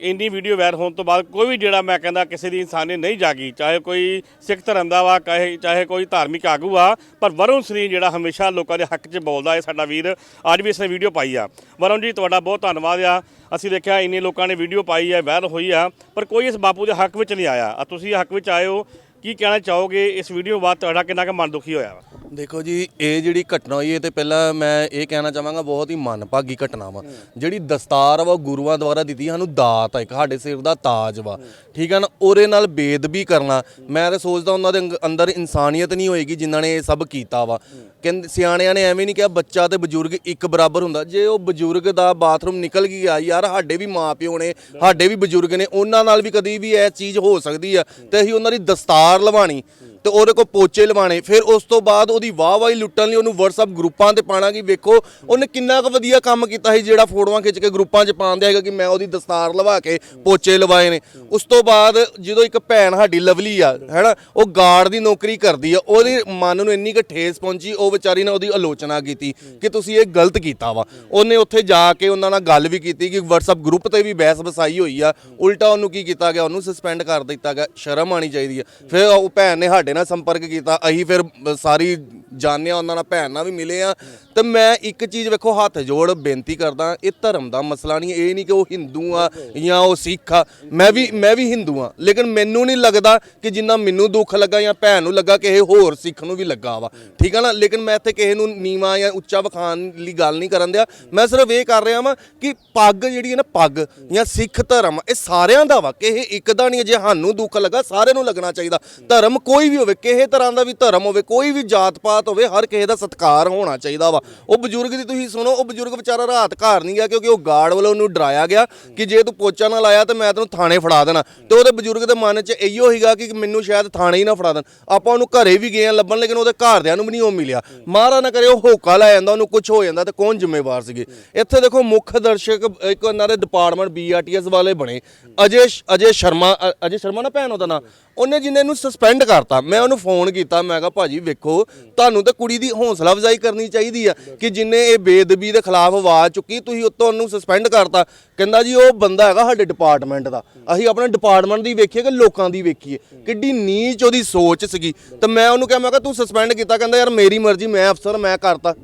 ਇੰਨੀ ਵੀਡੀਓ ਵਾਇਰਲ ਹੋਣ ਤੋਂ ਬਾਅਦ ਕੋਈ ਵੀ ਜਿਹੜਾ ਮੈਂ ਕਹਿੰਦਾ ਕਿਸੇ ਦੀ ਇਨਸਾਨੀ ਨਹੀਂ ਜਾਗੀ, ਚਾਹੇ ਕੋਈ ਸਿੱਖ ਧਰਮ ਦਾ ਵਾ, ਚਾਹੇ ਚਾਹੇ ਕੋਈ ਧਾਰਮਿਕ ਆਗੂ ਆ, ਪਰ ਵਰੁਣ ਸਰੀ ਜਿਹੜਾ ਹਮੇਸ਼ਾ ਲੋਕਾਂ ਦੇ ਹੱਕ 'ਚ ਬੋਲਦਾ ਹੈ ਸਾਡਾ ਵੀਰ, ਅੱਜ ਵੀ ਇਸਨੇ ਵੀਡੀਓ ਪਾਈ ਆ। ਵਰੁਣ ਜੀ, ਤੁਹਾਡਾ ਬਹੁਤ ਧੰਨਵਾਦ ਆ। ਅਸੀਂ ਦੇਖਿਆ ਇੰਨੇ ਲੋਕਾਂ ਨੇ ਵੀਡੀਓ ਪਾਈ ਹੈ ਵਾਇਰਲ ਹੋਈ ਆ, ਪਰ ਕੋਈ ਇਸ ਬਾਪੂ ਦੇ ਹੱਕ ਵਿੱਚ ਨਹੀਂ ਆਇਆ। ਆ ਤੁਸੀਂ ਹੱਕ ਵਿੱਚ ਆਏ ਹੋ ਕੀ ਕਹਿਣਾ ਚਾਹੋਗੇ? ਇਸ ਵੀਡੀਓ ਬਾਅਦ ਤੁਹਾਡਾ ਕਿੰਨਾ ਕੁ ਮਨ ਦੁਖੀ ਹੋਇਆ ਵਾ? ਦੇਖੋ ਜੀ ਇਹ ਜਿਹੜੀ ਘਟਨਾ ਹੋਈ ਹੈ ਤੇ ਪਹਿਲਾਂ ਮੈਂ ਇਹ ਕਹਿਣਾ ਚਾਹਾਂਗਾ ਬਹੁਤ ਹੀ ਮੰਦਭਾਗੀ ਘਟਨਾ ਵਾ। ਜਿਹੜੀ ਦਸਤਾਰ ਵਾ ਉਹ ਗੁਰੂਆਂ ਦੁਆਰਾ ਦਿੱਤੀ ਸਾਨੂੰ ਦਾਤ ਆ ਇੱਕ ਸਾਡੇ ਸਿਰ ਦਾ ਤਾਜ ਵਾ। ਠੀਕ ਹੈ ਨਾ? ਉਹਦੇ ਨਾਲ ਬੇਦਬੀ ਕਰਨਾ। ਮੈਂ ਤਾਂ ਸੋਚਦਾ ਉਹਨਾਂ ਦੇ ਅੰਗ- ਅੰਦਰ ਇਨਸਾਨੀਅਤ ਨਹੀਂ ਹੋਏਗੀ ਜਿਨ੍ਹਾਂ ਨੇ ਇਹ ਸਭ ਕੀਤਾ ਵਾ। ਕਹਿੰਦੇ ਸਿਆਣਿਆਂ ਨੇ ਐਵੇਂ ਨਹੀਂ ਕਿਹਾ ਬੱਚਾ ਤੇ ਬਜ਼ੁਰਗ ਇੱਕ ਬਰਾਬਰ ਹੁੰਦਾ। ਜੇ ਉਹ ਬਜ਼ੁਰਗ ਦਾ ਬਾਥਰੂਮ ਨਿਕਲ ਗਿਆ ਯਾਰ ਸਾਡੇ ਵੀ ਮਾਪਿਓ ਨੇ ਸਾਡੇ ਵੀ ਬਜ਼ੁਰਗ ਨੇ ਉਹਨਾਂ ਨਾਲ ਵੀ ਕਦੀ ਵੀ ਇਹ ਚੀਜ਼ ਹੋ ਸਕਦੀ ਆ। ਤੇ ਅਸੀਂ ਉਹਨਾਂ ਦੀ ਦਸਤਾਰ ਲਵਾਣੀ ਤੇ ਉਹਦੇ ਕੋਲ ਪੋਚੇ ਲਵਾਣੇ। ਫਿਰ ਉਸ ਤੋਂ ਬਾਅਦ ਉਹਦੀ ਵਾਹ ਵਾਹੀ ਲੁੱਟਣ ਲਈ ਉਹਨੂੰ WhatsApp ਗਰੁੱਪਾਂ ਤੇ ਪਾਣਾ ਕਿ ਵੇਖੋ, ਉਹਨੇ ਕਿੰਨਾ ਕੁ ਵਧੀਆ ਕੰਮ ਕੀਤਾ ਸੀ ਜਿਹੜਾ ਫੋਟੋਆਂ ਖਿੱਚ ਕੇ ਗਰੁੱਪਾਂ 'ਚ ਪਾਉਂਦੇ ਹੈਗਾ ਕਿ ਮੈਂ ਉਹਦੀ ਦਸਤਾਰ ਲਵਾ ਕੇ ਪੋਚੇ ਲਵਾਏ ਨੇ। ਉਸ ਤੋਂ ਬਾਅਦ ਜਦੋਂ ਇੱਕ ਭੈਣ ਸਾਡੀ ਲਵਲੀ ਆ, ਹੈਨਾ, ਉਹ ਗਾਰਡ ਦੀ ਨੌਕਰੀ ਕਰਦੀ ਆ, ਉਹਦੇ ਮਨ ਨੂੰ ਇੰਨੀ ਕੁ ਠੇਸ ਪਹੁੰਚੀ, ਉਹ ਵਿਚਾਰੀ ਨੇ ਉਹਦੀ ਆਲੋਚਨਾ ਕੀਤੀ ਕਿ ਤੁਸੀਂ ਇਹ ਗਲਤ ਕੀਤਾ ਵਾ। ਉਹਨੇ ਉੱਥੇ ਜਾ ਕੇ ਉਹਨਾਂ ਨਾਲ ਗੱਲ ਵੀ ਕੀਤੀ ਕਿ WhatsApp ਗਰੁੱਪ ਤੇ ਵੀ ਬਹਿਸ ਵਸਾਈ ਹੋਈ ਆ। ਉਲਟਾ ਉਹਨੂੰ ਕੀ ਕੀਤਾ ਗਿਆ? ਉਹਨੂੰ ਸਸਪੈਂਡ ਕਰ ਦਿੱਤਾ ਗਿਆ। ਸ਼ਰਮ ਆਣੀ ਚਾਹੀਦੀ ਆ। ਫਿਰ ਉਹ ਭੈਣ ਨੇ ਸਾਡੇ ਨਾਲ ਸੰਪਰਕ ਕੀਤਾ, ਅਸੀਂ ਫਿਰ ਬ- ਸਾਰੀ ਜਾਣਿਆ ਉਹਨਾਂ ਨਾਲ ਭੈਣ ਨਾਲ ਵੀ ਮਿਲੇ ਆ ਤੇ ਮੈਂ ਇੱਕ ਚੀਜ਼ ਵੇਖੋ, ਹੱਥ ਜੋੜ ਬੇਨਤੀ ਕਰਦਾ, ਇਹ ਧਰਮ ਦਾ ਮਸਲਾ ਨਹੀਂ, ਇਹ ਨਹੀਂ ਕਿ ਉਹ ਹਿੰਦੂ ਆ ਜਾਂ ਉਹ ਸਿੱਖ ਆ। ਮੈਂ ਵੀ ਮੈਂ ਵੀ ਹਿੰਦੂ ਆ, ਲੇਕਿਨ ਮੈਨੂੰ ਨਹੀਂ ਲੱਗਦਾ ਕਿ ਜਿੰਨਾ ਮੈਨੂੰ ਦੁੱਖ ਲੱਗਾ ਜਾਂ ਭੈਣ ਨੂੰ ਲੱਗਾ, ਕਿਸੇ ਹੋਰ ਸਿੱਖ ਨੂੰ ਵੀ ਲੱਗਾ ਵਾ। ਠੀਕ ਆ ਨਾ? ਲੇਕਿਨ ਮੈਂ ਇੱਥੇ ਕਿਸੇ ਨੂੰ ਨੀਵਾ ਜਾਂ ਉੱਚਾ ਵਿਖਾਣ ਲਈ ਗੱਲ ਨਹੀਂ ਕਰਨ ਦਿਆ। ਮੈਂ ਸਿਰਫ ਇਹ ਕਰ ਰਿਹਾ ਵਾਂ ਕਿ ਪੱਗ ਜਿਹੜੀ ਹੈ ਨਾ, ਪੱਗ ਜਾਂ ਸਿੱਖ ਧਰਮ, ਇਹ ਸਾਰਿਆਂ ਦਾ ਵਾ। ਕਿਸੇ ਇੱਕ ਦਾ ਨਹੀਂ, ਜੇ ਸਾਨੂੰ ਦੁੱਖ ਲੱਗਾ, ਸਾਰਿਆਂ ਨੂੰ ਲੱਗਣਾ ਚਾਹੀਦਾ। ਧਰਮ ਕੋਈ ਵੀ ਹੋਵੇ, ਕਿਸੇ ਤਰ੍ਹਾਂ ਦਾ ਵੀ ਧਰਮ ਹੋਵੇ, ਕੋਈ ਵੀ ਜਾਤ ਪਾਤ ਹੋਵੇ, ਹਰ ਕਿਸੇ ਦਾ ਸਤਿਕਾਰ ਹੋਣਾ ਚਾਹੀਦਾ ਵਾ। ਉਹ ਬਜ਼ੁਰਗ ਦੀ ਤੁਸੀਂ ਸੁਣੋ, ਉਹ ਬਜ਼ੁਰਗ ਵਿਚਾਰਾ ਰਾਤ ਘਰ ਨਹੀਂ ਗਿਆ ਕਿਉਂਕਿ ਉਹ ਗਾਰਡ ਵੱਲੋਂ ਉਹਨੂੰ ਡਰਾਇਆ ਗਿਆ ਕਿ ਜੇ ਤੂੰ ਪੋਚਾ ਨਾ ਲਾਇਆ ਤੇ ਮੈਂ ਤੈਨੂੰ ਥਾਣੇ ਫੜਾ ਦੇਣਾ। ਤੇ ਉਹਦੇ ਬਜ਼ੁਰਗ ਦੇ ਮਨ 'ਚ ਇਹੋ ਹੀਗਾ ਕਿ ਮੈਨੂੰ ਸ਼ਾਇਦ ਥਾਣੇ ਹੀ ਨਾ ਫੜਾ ਦੇਣ। ਆਪਾਂ ਉਹਨੂੰ ਘਰੇ ਵੀ ਗਏ ਆ ਲੱਭਣ, ਲੇਕਿਨ ਉਹਦੇ ਘਰਦਿਆਂ ਨੂੰ ਵੀ ਨਹੀਂ ਉਹ ਮਿਲਿਆ। ਮਹਾਰਾ ਨਾ ਕਰੇ ਉਹ ਹੋਕਾ ਲੈ ਜਾਂਦਾ, ਉਹਨੂੰ ਕੁਝ ਹੋ ਜਾਂਦਾ ਤੇ ਕੌਣ ਜ਼ਿੰਮੇਵਾਰ ਸੀਗੇ? ਇੱਥੇ ਦੇਖੋ ਮੁੱਖ ਦਰਸ਼ਕ ਇੱਕ ਉਹਨਾਂ ਦੇ ਡਿਪਾਰਟਮੈਂਟ ਬੀਆਰਟੀਐਸ ਵਾਲੇ ਬਣੇ। ਅਜੇ ਅਜੇ ਸ਼ਰਮਾ ਅਜੇ ਸ਼ਰਮਾ ਨਾ ਭੈਣ ਉਹਦਾ ਨਾਂ? ਉਹਨੇ ਜਿੰਨੇ ਨੂੰ ਸਸਪੈਂਡ ਕਰਤਾ। ਮੈਂ ਉਹਨੂੰ ਫੋਨ ਕੀਤਾ, ਮੈਂ ਕਿਹਾ, ਭਾਜੀ ਵੇਖੋ, ਤੁਹਾਨੂੰ ਤੇ ਕੁੜੀ ਦੀ ਹੌਸਲਾ ਅਫਜ਼ਾਈ ਕਰਨੀ ਚਾਹੀਦੀ ਆ ਕਿ ਜਿੰਨੇ ਇਹ ਬੇਦਬੀ ਦੇ ਖਿਲਾਫ ਆਵਾਜ਼ ਚੁੱਕੀ, ਤੁਸੀਂ ਉੱਤੋਂ ਉਹਨੂੰ ਸਸਪੈਂਡ ਕਰਤਾ। ਕਹਿੰਦਾ ਜੀ, ਉਹ ਬੰਦਾ ਹੈਗਾ ਸਾਡੇ ਡਿਪਾਰਟਮੈਂਟ ਦਾ। ਅਸੀਂ ਆਪਣੇ ਡਿਪਾਰਟਮੈਂਟ ਦੀ ਵੇਖੀਏ ਕਿ ਲੋਕਾਂ ਦੀ ਵੇਖੀਏ। ਕਿੱਡੀ ਨੀਚ ਉਹਦੀ ਸੋਚ ਸੀਗੀ। ਤੇ ਮੈਂ ਉਹਨੂੰ ਕਿਹਾ, ਮੈਂ ਕਿਹਾ ਤੂੰ ਸਸਪੈਂਡ ਕੀਤਾ। ਕਹਿੰਦਾ, ਯਾਰ, ਮੇਰੀ ਮਰਜ਼ੀ, ਮੈਂ ਅਫਸਰ, ਮੈਂ ਕਰਤਾ।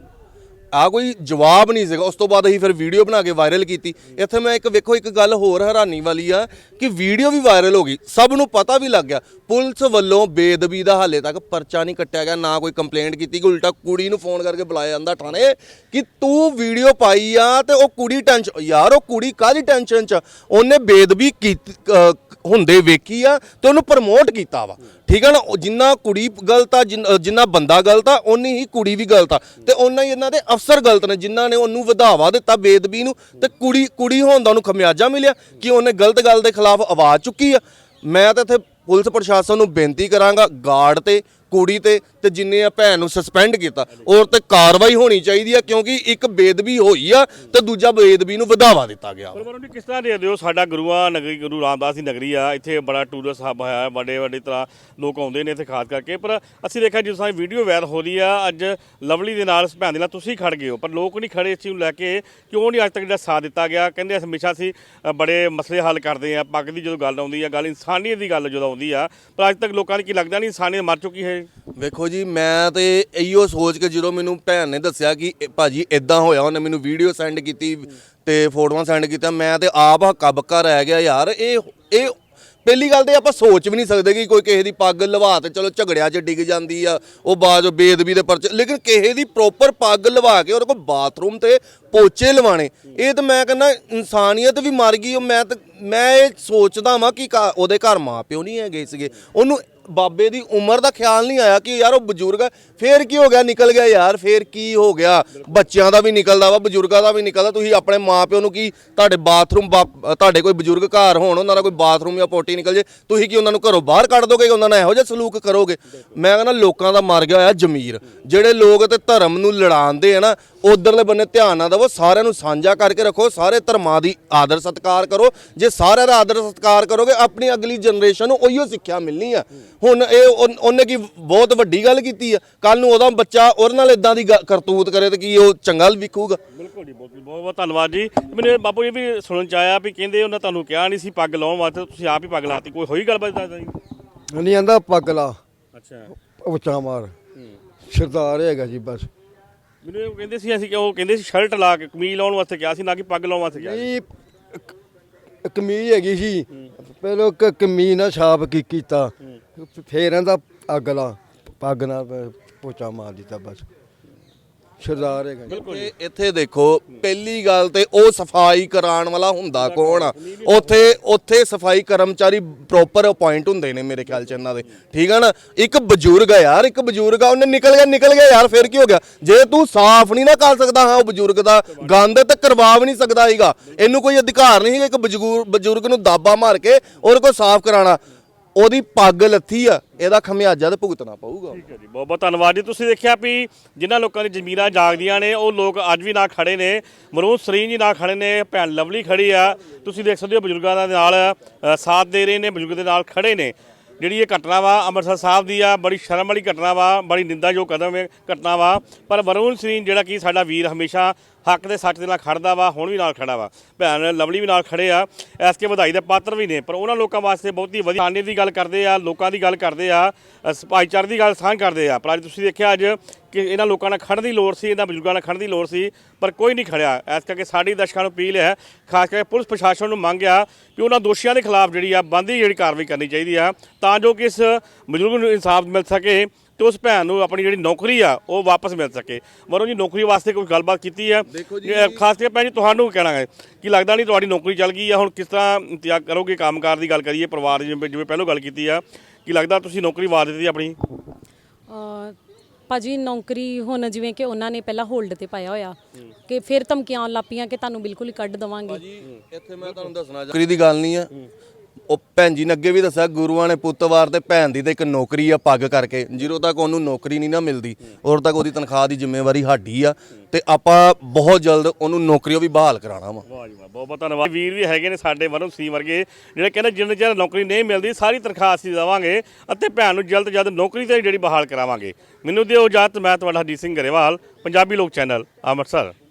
ਆ ਕੋਈ ਜਵਾਬ ਨਹੀਂ ਸੀਗਾ। ਉਸ ਤੋਂ ਬਾਅਦ ਅਸੀਂ ਫਿਰ ਵੀਡੀਓ ਬਣਾ ਕੇ ਵਾਇਰਲ ਕੀਤੀ। ਇੱਥੇ ਮੈਂ ਇੱਕ ਵੇਖੋ, ਇੱਕ ਗੱਲ ਹੋਰ ਹੈਰਾਨੀ ਵਾਲੀ ਆ ਕਿ ਵੀਡੀਓ ਵੀ ਵਾਇਰਲ ਹੋ ਗਈ। ਸਭ ਨੂੰ ਪਤਾ ਵੀ ਲੱਗ ਗਿਆ। ਪੁਲਿਸ ਵੱਲੋਂ ਬੇਦਬੀ ਦਾ ਹਾਲੇ ਤੱਕ ਪਰਚਾ ਨਹੀਂ ਕੱਟਿਆ ਗਿਆ, ਨਾ ਕੋਈ ਕੰਪਲੇਂਟ ਕੀਤੀ। ਕਿ ਉਲਟਾ ਕੁੜੀ ਨੂੰ ਫੋਨ ਕਰਕੇ ਬੁਲਾਇਆ ਜਾਂਦਾ ਥਾਣੇ ਕਿ ਤੂੰ ਵੀਡੀਓ ਪਾਈ ਆ ਤੇ ਉਹ ਕੁੜੀ ਟੈਨਸ਼ਨ ਯਾਰ, ਉਹ ਕੁੜੀ ਕਾਹਦੀ ਟੈਨਸ਼ਨ ਚ ਉਹਨੇ ਬੇਦਬੀ ਕੀਤੀ ਹੁੰਦੇ ਵੇਖੀ ਆ ਤੇ ਉਹਨੂੰ ਪ੍ਰਮੋਟ ਕੀਤਾ ਵਾ। ਠੀਕ ਹੈ ਨਾ, ਉਹ ਜਿੰਨਾ ਕੁੜੀ ਗਲਤ ਆ, ਜਿੰਨ- ਜਿੰਨਾ ਬੰਦਾ ਗਲਤ ਆ ਉਨੀ ਹੀ ਕੁੜੀ ਵੀ ਗਲਤ ਆ। ਤੇ ਉਹਨਾਂ ਹੀ ਇਹਨਾਂ ਦੇ ਅਫਸਰ ਗਲਤ ਨੇ, ਜਿਨ੍ਹਾਂ ਨੇ ਉਹਨੂੰ ਵਧਾਵਾ ਦਿੱਤਾ ਬੇਦਬੀ ਨੂੰ, ਤੇ ਕੁੜੀ ਕੁੜੀ ਹੋਣ ਦਾ ਉਹਨੂੰ ਖਮਿਆਜਾ ਮਿਲਿਆ ਕਿ ਉਹਨੇ ਗਲਤ ਗੱਲ ਦੇ ਖਿਲਾਫ ਆਵਾਜ਼ ਚੁੱਕੀ ਆ। ਮੈਂ ਤਾਂ ਇੱਥੇ ਪੁਲਿਸ ਪ੍ਰਸ਼ਾਸਨ ਨੂੰ ਬੇਨਤੀ ਕਰਾਂਗਾ, ਗਾਰਡ ਤੇ ਕੁੜੀ ਤੇ ਤੇ ਜਿੰਨੇ ਆ ਭੈਣ ਨੂੰ ਸਸਪੈਂਡ ਕੀਤਾ, ਔਰ ਤੇ ਕਾਰਵਾਈ ਹੋਣੀ ਚਾਹੀਦੀ ਆ, ਕਿਉਂਕਿ ਇੱਕ ਬੇਦਬੀ ਹੋਈ ਆ ਤੇ ਦੂਜਾ ਬੇਦਬੀ ਨੂੰ ਵਧਾਵਾ ਦਿੱਤਾ ਗਿਆ। ਵਾ। ਜੀ, ਕਿਸ ਤਰ੍ਹਾਂ ਦੇਖਦੇ ਹੋ? ਸਾਡਾ ਗੁਰੂਆਂ ਨਗਰੀ, ਗੁਰੂ ਰਾਮਦਾਸ ਦੀ ਨਗਰੀ ਆ, ਇੱਥੇ ਬੜਾ ਟੂਰਿਸਟ ਹੱਬ ਹੈ, ਵੱਡੇ ਵੱਡੇ ਤਰ੍ਹਾਂ ਲੋਕ ਆਉਂਦੇ ਨੇ ਇੱਥੇ ਖਾਸ ਕਰਕੇ। ਪਰ ਅਸੀਂ ਦੇਖਿਆ ਜਿਸ ਤਰ੍ਹਾਂ ਵੀਡੀਓ ਵਾਇਰਲ ਹੋ ਰਹੀ ਆ, ਅੱਜ ਲਵਲੀ ਦੇ ਨਾਲ ਭੈਣ ਦੇ ਨਾਲ ਤੁਸੀਂ ਖੜ ਗਏ ਹੋ, ਪਰ ਲੋਕ ਨਹੀਂ ਖੜੇ ਇਸ ਚੀਜ਼ ਨੂੰ ਲੈ ਕੇ। ਕਿਉਂ ਨਹੀਂ ਅੱਜ ਤੱਕ ਜਿਹੜਾ ਸਾਥ ਦਿੱਤਾ ਗਿਆ? ਕਹਿੰਦੇ ਹਮੇਸ਼ਾ ਅਸੀਂ ਬੜੇ ਮਸਲੇ ਹੱਲ ਕਰਦੇ ਆ, ਪੱਗ ਦੀ ਜਦੋਂ ਗੱਲ ਆਉਂਦੀ ਆ, ਗੱਲ ਇਨਸਾਨੀਅਤ ਦੀ ਗੱਲ ਜਦੋਂ ਆਉਂਦੀ ਆ, ਪਰ ਅੱਜ ਤੱਕ ਲੋਕਾਂ ਨੂੰ ਕੀ ਲੱਗਦਾ ਨਹੀਂ, ਇਨਸਾਨੀਅਤ ਮਰ ਚੁੱਕੀ ਹੈ ਹੋਏ ਵੇਖੋ ਜੀ, ਮੈਂ ਤੇ ਇਹੋ ਸੋਚ ਕੇ ਜਦੋਂ ਮੈਨੂੰ ਭੈਣ ਨੇ ਦੱਸਿਆ ਕਿ ਇਹ ਭਾਜੀ ਇਦਾਂ ਹੋਇਆ, ਉਹਨੇ ਮੈਨੂੰ ਵੀਡੀਓ ਸੈਂਡ ਕੀਤੀ ਤੇ ਫੋਟੋਆਂ ਸੈਂਡ ਕੀਤਾ ਮੈਂ ਤੇ ਆਪ ਹੱਕਾ ਬੱਕਾ ਰਹਿ ਗਿਆ ਯਾਰ। ਇਹ ਇਹ ਪਹਿਲੀ ਗੱਲ ਤੇ ਆਪਾਂ ਸੋਚ ਵੀ ਨਹੀਂ ਸਕਦੇ ਕਿ ਕੋਈ ਕਿਸੇ ਦੀ ਪੱਗ ਲਵਾ ਤੇ ਚਲੋ ਝਗੜਿਆਂ 'ਚ ਡਿੱਗ ਜਾਂਦੀ ਆ, ਉਹ ਬਾਅਦ ਬੇਦਬੀ ਦੇ ਪਰਚੇ, ਲੇਕਿਨ ਕਿਸੇ ਦੀ ਪ੍ਰੋਪਰ ਪੱਗ ਲਵਾ ਕੇ ਉਹਦੇ ਕੋਲ ਬਾਥਰੂਮ ਤੇ ਪੋਚੇ ਲਵਾਣੇ ਇਹ ਤਾਂ ਮੈਂ ਕਹਿੰਦਾ ਇਨਸਾਨੀਅਤ ਵੀ ਮਰ ਗਈ, ਉਹ ਮੈਂ ਤਾਂ, ਮੈਂ ਇਹ ਸੋਚਦਾ ਵਾਂ ਕਿ ਘਰ- ਉਹਦੇ ਘਰ ਮਾਂ ਪਿਓ ਨਹੀਂ ਹੈਗੇ ਸੀਗੇ, ਉਹਨੂੰ ਬਾਬੇ ਦੀ ਉਮਰ ਦਾ ਖਿਆਲ ਨਹੀਂ ਆਇਆ ਕਿ ਯਾਰ ਉਹ ਬਜ਼ੁਰਗ ਹੈ ਫੇਰ ਕੀ ਹੋ ਗਿਆ? ਨਿਕਲ ਗਿਆ ਯਾਰ, ਫੇਰ ਕੀ ਹੋ ਗਿਆ? ਬੱਚਿਆਂ ਦਾ ਵੀ ਨਿਕਲਦਾ ਵਾ, ਬਜ਼ੁਰਗਾਂ ਦਾ ਵੀ ਨਿਕਲਦਾ। ਤੁਸੀਂ ਆਪਣੇ ਮਾਪਿਓ ਨੂੰ ਕੀ ਤੁਹਾਡੇ ਬਾਥਰੂਮ ਬਾ- ਤੁਹਾਡੇ ਕੋਈ ਬਜ਼ੁਰਗ ਘਰ ਹੋਣ, ਉਹਨਾਂ ਦਾ ਕੋਈ ਬਾਥਰੂਮ ਜਾਂ ਪੋਟੀ ਨਿਕਲ ਜੇ, ਤੁਸੀਂ ਕੀ ਉਹਨਾਂ ਨੂੰ ਘਰੋਂ ਬਾਹਰ ਕੱਢ ਦੋਗੇ ਉਹਨਾਂ ਨਾਲ ਇਹੋ ਜਿਹਾ ਸਲੂਕ ਕਰੋਗੇ? ਮੈਂ ਕਹਿੰਦਾ ਲੋਕਾਂ ਦਾ ਮਰ ਗਿਆ ਹੋਇਆ ਜ਼ਮੀਰ। ਜਿਹੜੇ ਲੋਕ ਤੇ ਧਰਮ ਨੂੰ ਲੜਾਉਂਦੇ ਆ ਨਾ ਉਧਰਲੇ ਬੰਨੇ ਧਿਆਨ ਨਾ ਦੇਵੋ ਸਾਰਿਆਂ ਨੂੰ ਸਾਂਝਾ ਕਰਕੇ ਰੱਖੋ ਸਾਰੇ ਧਰਮਾਂ ਦੀ ਆਦਰ ਸਤਿਕਾਰ ਕਰੋ। ਜੇ ਸਾਰਿਆਂ ਦਾ ਆਦਰ ਸਤਿਕਾਰ ਕਰੋਗੇ ਆਪਣੀ ਅਗਲੀ ਜਨਰੇਸ਼ਨ ਨੂੰ ਉਹੀਓ ਸਿੱਖਿਆ ਮਿਲਣੀ ਆ। ਹੁਣ ਇਹ ਉਨ- ਉਹਨੇ ਕੀ ਬਹੁਤ ਵੱਡੀ ਗੱਲ ਕੀਤੀ ਆ। ਕੱਲ ਨੂੰ ਉਹਦਾ ਬੱਚਾ ਉਹਦੇ ਨਾਲ ਇਦਾਂ ਦੀ ਗ- ਕਰਤੂਤ ਕਰੇ ਤੇ ਕੀ ਉਹ ਚੰਗਾ ਵਿਖੂਗਾ। ਬਿਲਕੁਲ ਜੀ ਬਹੁਤ ਬਹੁਤ ਬਹੁਤ ਧੰਨਵਾਦ ਜੀ। ਮੈਨੂੰ ਇਹ ਬਾਪੂ ਜੀ ਵੀ ਸੁਣਨ ਚ ਆਇਆ ਵੀ ਕਹਿੰਦੇ ਉਹਨਾਂ ਤੁਹਾਨੂੰ ਕਿਹਾ ਨਹੀਂ ਸੀ ਪੱਗ ਲਾਉਣ ਵਾਸਤੇ ਤੁਸੀਂ ਆਪ ਹੀ ਪੱਗ ਲਾਤੀ। ਕੋਈ ਹੋਈ ਗੱਲਬਾਤ ਦੱਸਦਾ ਜੀ ਨਹੀਂ ਆਂਦਾ ਪਗਲਾ ਅੱਛਾ। ਉੱਚਾ ਮਾਰ ਸਰਦਾਰ ਹੈਗਾ ਜੀ ਬਸ। ਮੈਨੂੰ ਇਹ ਕਹਿੰਦੇ ਸੀ ਅਸੀਂ ਕਿ ਉਹ ਕਹਿੰਦੇ ਸੀ ਸ਼ਰਟ ਲਾ ਕੇ ਕਮੀਜ਼ ਲਾਉਣ ਵਾਸਤੇ ਕਿਹਾ ਸੀ ਨਾ ਕਿ ਪੱਗ ਲਾਉਣ ਵਾਸਤੇ ਕਿਹਾ ਸੀ। ਕ- ਕਮੀਜ਼ ਹੈਗੀ ਸੀ। ਪਹਿਲਾਂ ਕ- ਕਮੀਜ਼ ਨਾਲ ਛਾਪ ਕੀ ਕੀਤਾ। ਫੇਰ ਆਂਦਾ ਅਗਲਾ ਪੱਗ ਨਾਲ ਪ- ਪੋਚਾ ਮਾਰ ਦਿੱਤਾ ਬਸ। ਸਰਦਾਰ ਹੈਗਾ ਜੀ। ਇੱਥੇ ਇੱਥੇ ਦੇਖੋ ਪਹਿਲੀ ਗੱਲ ਤੇ ਉਹ ਸਫ਼ਾਈ ਕਰਾਉਣ ਵਾਲਾ ਹੁੰਦਾ ਕੌਣ ਆ? ਉੱਥੇ ਉੱਥੇ ਸਫ਼ਾਈ ਕਰਮਚਾਰੀ ਪ੍ਰੋਪਰ ਅਪਾਇੰਟ ਹੁੰਦੇ ਨੇ ਮੇਰੇ ਖਿਆਲ ਚ ਇਹਨਾਂ ਦੇ। ਠੀਕ ਆ ਨਾ? ਇੱਕ ਬਜ਼ੁਰਗ ਆ ਯਾਰ ਇੱਕ ਬਜ਼ੁਰਗ ਆ ਉਹਨੇ ਨਿਕਲ ਗਿਆ ਨਿਕਲ ਗਿਆ ਯਾਰ ਫਿਰ ਕੀ ਹੋ ਗਿਆ? ਜੇ ਤੂੰ ਸਾਫ਼ ਨਹੀਂ ਨਾ ਕਰ ਸਕਦਾ ਹਾਂ ਉਹ ਬਜ਼ੁਰਗ ਦਾ ਗੰਦ ਤੇ ਕਰਵਾ ਵੀ ਨਹੀਂ ਸਕਦਾ ਹੈਗਾ। ਇਹਨੂੰ ਕੋਈ ਅਧਿਕਾਰ ਨਹੀਂ ਹੈਗਾ ਇੱਕ ਬਜ਼ੁਰਗ ਬਜ਼ੁਰਗ ਨੂੰ ਦਾਬਾ ਮਾਰ ਕੇ ਉਹਦੇ ਕੋਲ ਸਾਫ਼ ਕਰਾਉਣਾ। ਉਹਦੀ ਪੱਗ ਲੱਥੀ ਆ ਇਹਦਾ ਖਮਿਆਜਾ ਤੇ ਭੁਗਤਣਾ ਪਊਗਾ। ਠੀਕ ਹੈ ਜੀ ਬਹੁਤ ਬਹੁਤ ਧੰਨਵਾਦ ਜੀ। ਤੁਸੀਂ ਦੇਖਿਆ ਵੀ ਜਿਨ੍ਹਾਂ ਲੋਕਾਂ ਦੀ ਜ਼ਮੀਰਾਂ ਜਾਗਦੀਆਂ ਨੇ ਉਹ ਲੋਕ ਅੱਜ ਵੀ ਨਾ ਖੜੇ ਨੇ। ਮਰੂਨ ਸਰੀਨ ਜੀ ਨਾ ਖੜੇ ਨੇ ਭੈਣ ਲਵਲੀ ਖੜੀ ਆ। ਤੁਸੀਂ ਦੇਖ ਸਕਦੇ ਹੋ ਬਜ਼ੁਰਗਾਂ ਦੇ ਨਾਲ ਅ, ਸਾਥ ਦੇ ਰਹੇ ਨੇ ਬਜ਼ੁਰਗ ਦੇ ਨਾਲ ਖੜੇ ਨੇ। ਜਿਹੜੀ ਇਹ ਘਟਨਾ ਵਾ ਅੰਮ੍ਰਿਤਸਰ ਸਾਹਿਬ ਦੀ ਆ ਬੜੀ ਸ਼ਰਮ ਵਾਲੀ ਘਟਨਾ ਵਾ ਬੜੀ ਨਿੰਦਾਯੋਗ ਕਦਮ ਹੈ ਘਟਨਾ ਵਾ। ਪਰ ਵਰੁਣ ਸਰੀਨ ਜਿਹੜਾ ਕਿ ਸਾਡਾ ਵੀਰ ਹਮੇਸ਼ਾ ਹੱਕ ਦੇ ਸੱਚ ਦੇ ਨਾਲ ਖੜਦਾ ਵਾ, ਹੁਣ ਵੀ ਨਾਲ ਖੜਾ ਵਾ। ਭੈਣ ਲਵਲੀ ਵੀ ਨਾਲ ਖੜੇ ਆ, ਐਸ ਕੇ ਵਧਾਈ ਦੇ ਪਾਤਰ ਵੀ ਨੇ, ਪਰ ਉਹਨਾਂ ਲੋਕਾਂ ਵਾਸਤੇ ਬਹੁਤੀ ਵਧੀਆ ਆਨੇ ਦੀ ਗੱਲ ਕਰਦੇ ਆ, ਲੋਕਾਂ ਦੀ ਗੱਲ ਕਰਦੇ ਆ, ਅਸ- ਭਾਈਚਾਰੇ ਦੀ ਗੱਲ ਸਾਂਝ ਕਰਦੇ ਆ। ਪਰ ਅੱਜ ਤੁਸੀਂ ਦੇਖਿਆ ਅੱਜ ਕਿ ਇਹਨਾਂ ਲੋਕਾਂ ਨਾਲ ਖੜਨ ਦੀ ਲੋੜ ਸੀ, ਇਹਨਾਂ ਬਜ਼ੁਰਗਾਂ ਨਾਲ ਖੜਨ ਦੀ ਲੋੜ ਸੀ, ਪਰ ਕੋਈ ਨਹੀਂ ਖੜਿਆ। ਇਸ ਕਰਕੇ ਸਾਡੀ ਦਰਸ਼ਕਾਂ ਨੂੰ ਅਪੀਲ ਹੈ, ਖਾਸ ਕਰਕੇ ਪੁਲਿਸ ਪ੍ਰਸ਼ਾਸਨ ਨੂੰ ਮੰਗ ਆ ਕਿ ਉਹਨਾਂ ਦੋਸ਼ੀਆਂ ਦੇ ਖਿਲਾਫ ਜਿਹੜੀ ਆ ਬੰਦੀ ਜਿਹੜੀ ਕਾਰਵਾਈ ਕਰਨੀ ਚਾਹੀਦੀ ਆ, ਤਾਂ ਜੋ ਕਿ ਇਸ ਬਜ਼ੁਰਗ ਨੂੰ ਇਨਸਾਫ ਮਿਲ ਸਕੇ। ਤੇ ਉਸ ਭੈਣ ਨੂੰ ਆਪਣੀ ਜਿਹੜੀ ਨੌਕਰੀ ਆ ਉਹ ਵਾਪਸ ਮਿਲ ਸਕੇ। ਮਰੋ ਜੀ ਨੌਕਰੀ ਵਾਸਤੇ ਕੋਈ ਗੱਲਬਾਤ ਕੀਤੀ ਆ? ਖਾਸ ਕਰਕੇ ਭੈਣ ਜੀ ਤੁਹਾਨੂੰ ਕਹਿਣਾ ਹੈ? ਕਿ ਲੱਗਦਾ ਨਹੀਂ ਤੁਹਾਡੀ ਨੌਕਰੀ ਚੱਲ ਗਈ ਆ? ਹੁਣ ਕਿਸ ਤਰ੍ਹਾਂ ਇੰਤਜ਼ਾਰ ਕਰੋਗੇ ਕੰਮਕਾਰ ਦੀ ਗੱਲ ਕਰੀਏ ਪਰਿਵਾਰ ਦੀ ਜਿਵੇਂ ਜਿਵੇਂ ਪਹਿਲਾਂ ਗੱਲ ਕੀਤੀ ਆ। ਕਿ ਲੱਗਦਾ ਤੁਸੀਂ ਨੌਕਰੀ ਵਾ ਦਿੱਤੀ ਆਪਣੀ? ਭਾਜੀ ਨੌਕਰੀ ਹੁਣ ਜਿਵੇਂ ਕਿ ਉਹਨਾਂ ਨੇ ਪਹਿਲਾਂ ਹੋਲਡ ਤੇ ਪਾਇਆ ਹੋਇਆ। ਕਿ ਫਿਰ ਧਮਕੀਆਂ ਆਉਣ ਲੱਪੀਆਂ ਕਿ ਤੁਹਾਨੂੰ ਬਿਲਕੁਲ ਹੀ ਕੱਢ ਦਵਾਂਗੇ। ਜੀ ਇੱਥੇ ਮੈਂ ਤੁਹਾਨੂੰ ਦੱਸਣਾ ਨੌਕਰੀ ਦੀ ਗੱਲ ਨਹੀਂ ਆ। ਉਹ ਭੈਣ ਜੀ ਨੇ ਅੱਗੇ ਵੀ ਦੱਸਿਆ, ਗੁਰੂਆਂ ਨੇ ਪੁੱਤਵਾਰ ਤੇ ਭੈਣ ਦੀ ਤੇ ਇੱਕ ਨੌਕਰੀ ਆ ਪੱਗ ਕਰਕੇ। ਜਦੋਂ ਤੱਕ ਉਹਨੂੰ ਨੌਕਰੀ ਨਹੀਂ ਨਾ ਮਿਲਦੀ, ਉਦੋਂ ਤੱਕ ਉਹਦੀ ਤਨਖਾਹ ਦੀ ਜ਼ਿੰਮੇਵਾਰੀ ਸਾਡੀ ਆ ਤੇ ਆਪਾਂ ਬਹੁਤ ਜਲਦ ਉਹਨੂੰ ਨੌਕਰੀ ਉਹ ਵੀ ਬਹਾਲ ਕਰਾਣਾ ਵਾ। ਵਾਹ ਜੀ ਵਾਹ, ਬਹੁਤ ਬਹੁਤ ਧੰਨਵਾਦ। ਵੀਰ ਵੀ ਹੈਗੇ ਨੇ ਸਾਡੇ ਵਰੋਂ ਸੀ ਵਰਗੇ, ਜਿਹੜੇ ਕਹਿੰਦੇ ਜਿੰਨੇ ਚਿਰ ਨੌਕਰੀ ਨਹੀਂ ਮਿਲਦੀ, ਸਾਰੀ ਤਨਖਾਹ ਅਸੀਂ ਦੇਵਾਂਗੇ ਅਤੇ ਭੈਣ ਨੂੰ ਜਲਦ ਤੋਂ ਜਲਦ ਨੌਕਰੀ ਤੇ ਜਿਹੜੀ ਬਹਾਲ ਕਰਾਵਾਂਗੇ। ਮੈਨੂੰ ਦਿਓ ਇਜਾਜ਼ਤ, ਮੈਂ ਤੁਹਾਡਾ ਹਰਜੀਤ ਸਿੰਘ ਗਰੇਵਾਲ, ਪੰਜਾਬੀ ਲੋਕ ਚੈਨਲ, ਅੰਮ੍ਰਿਤਸਰ।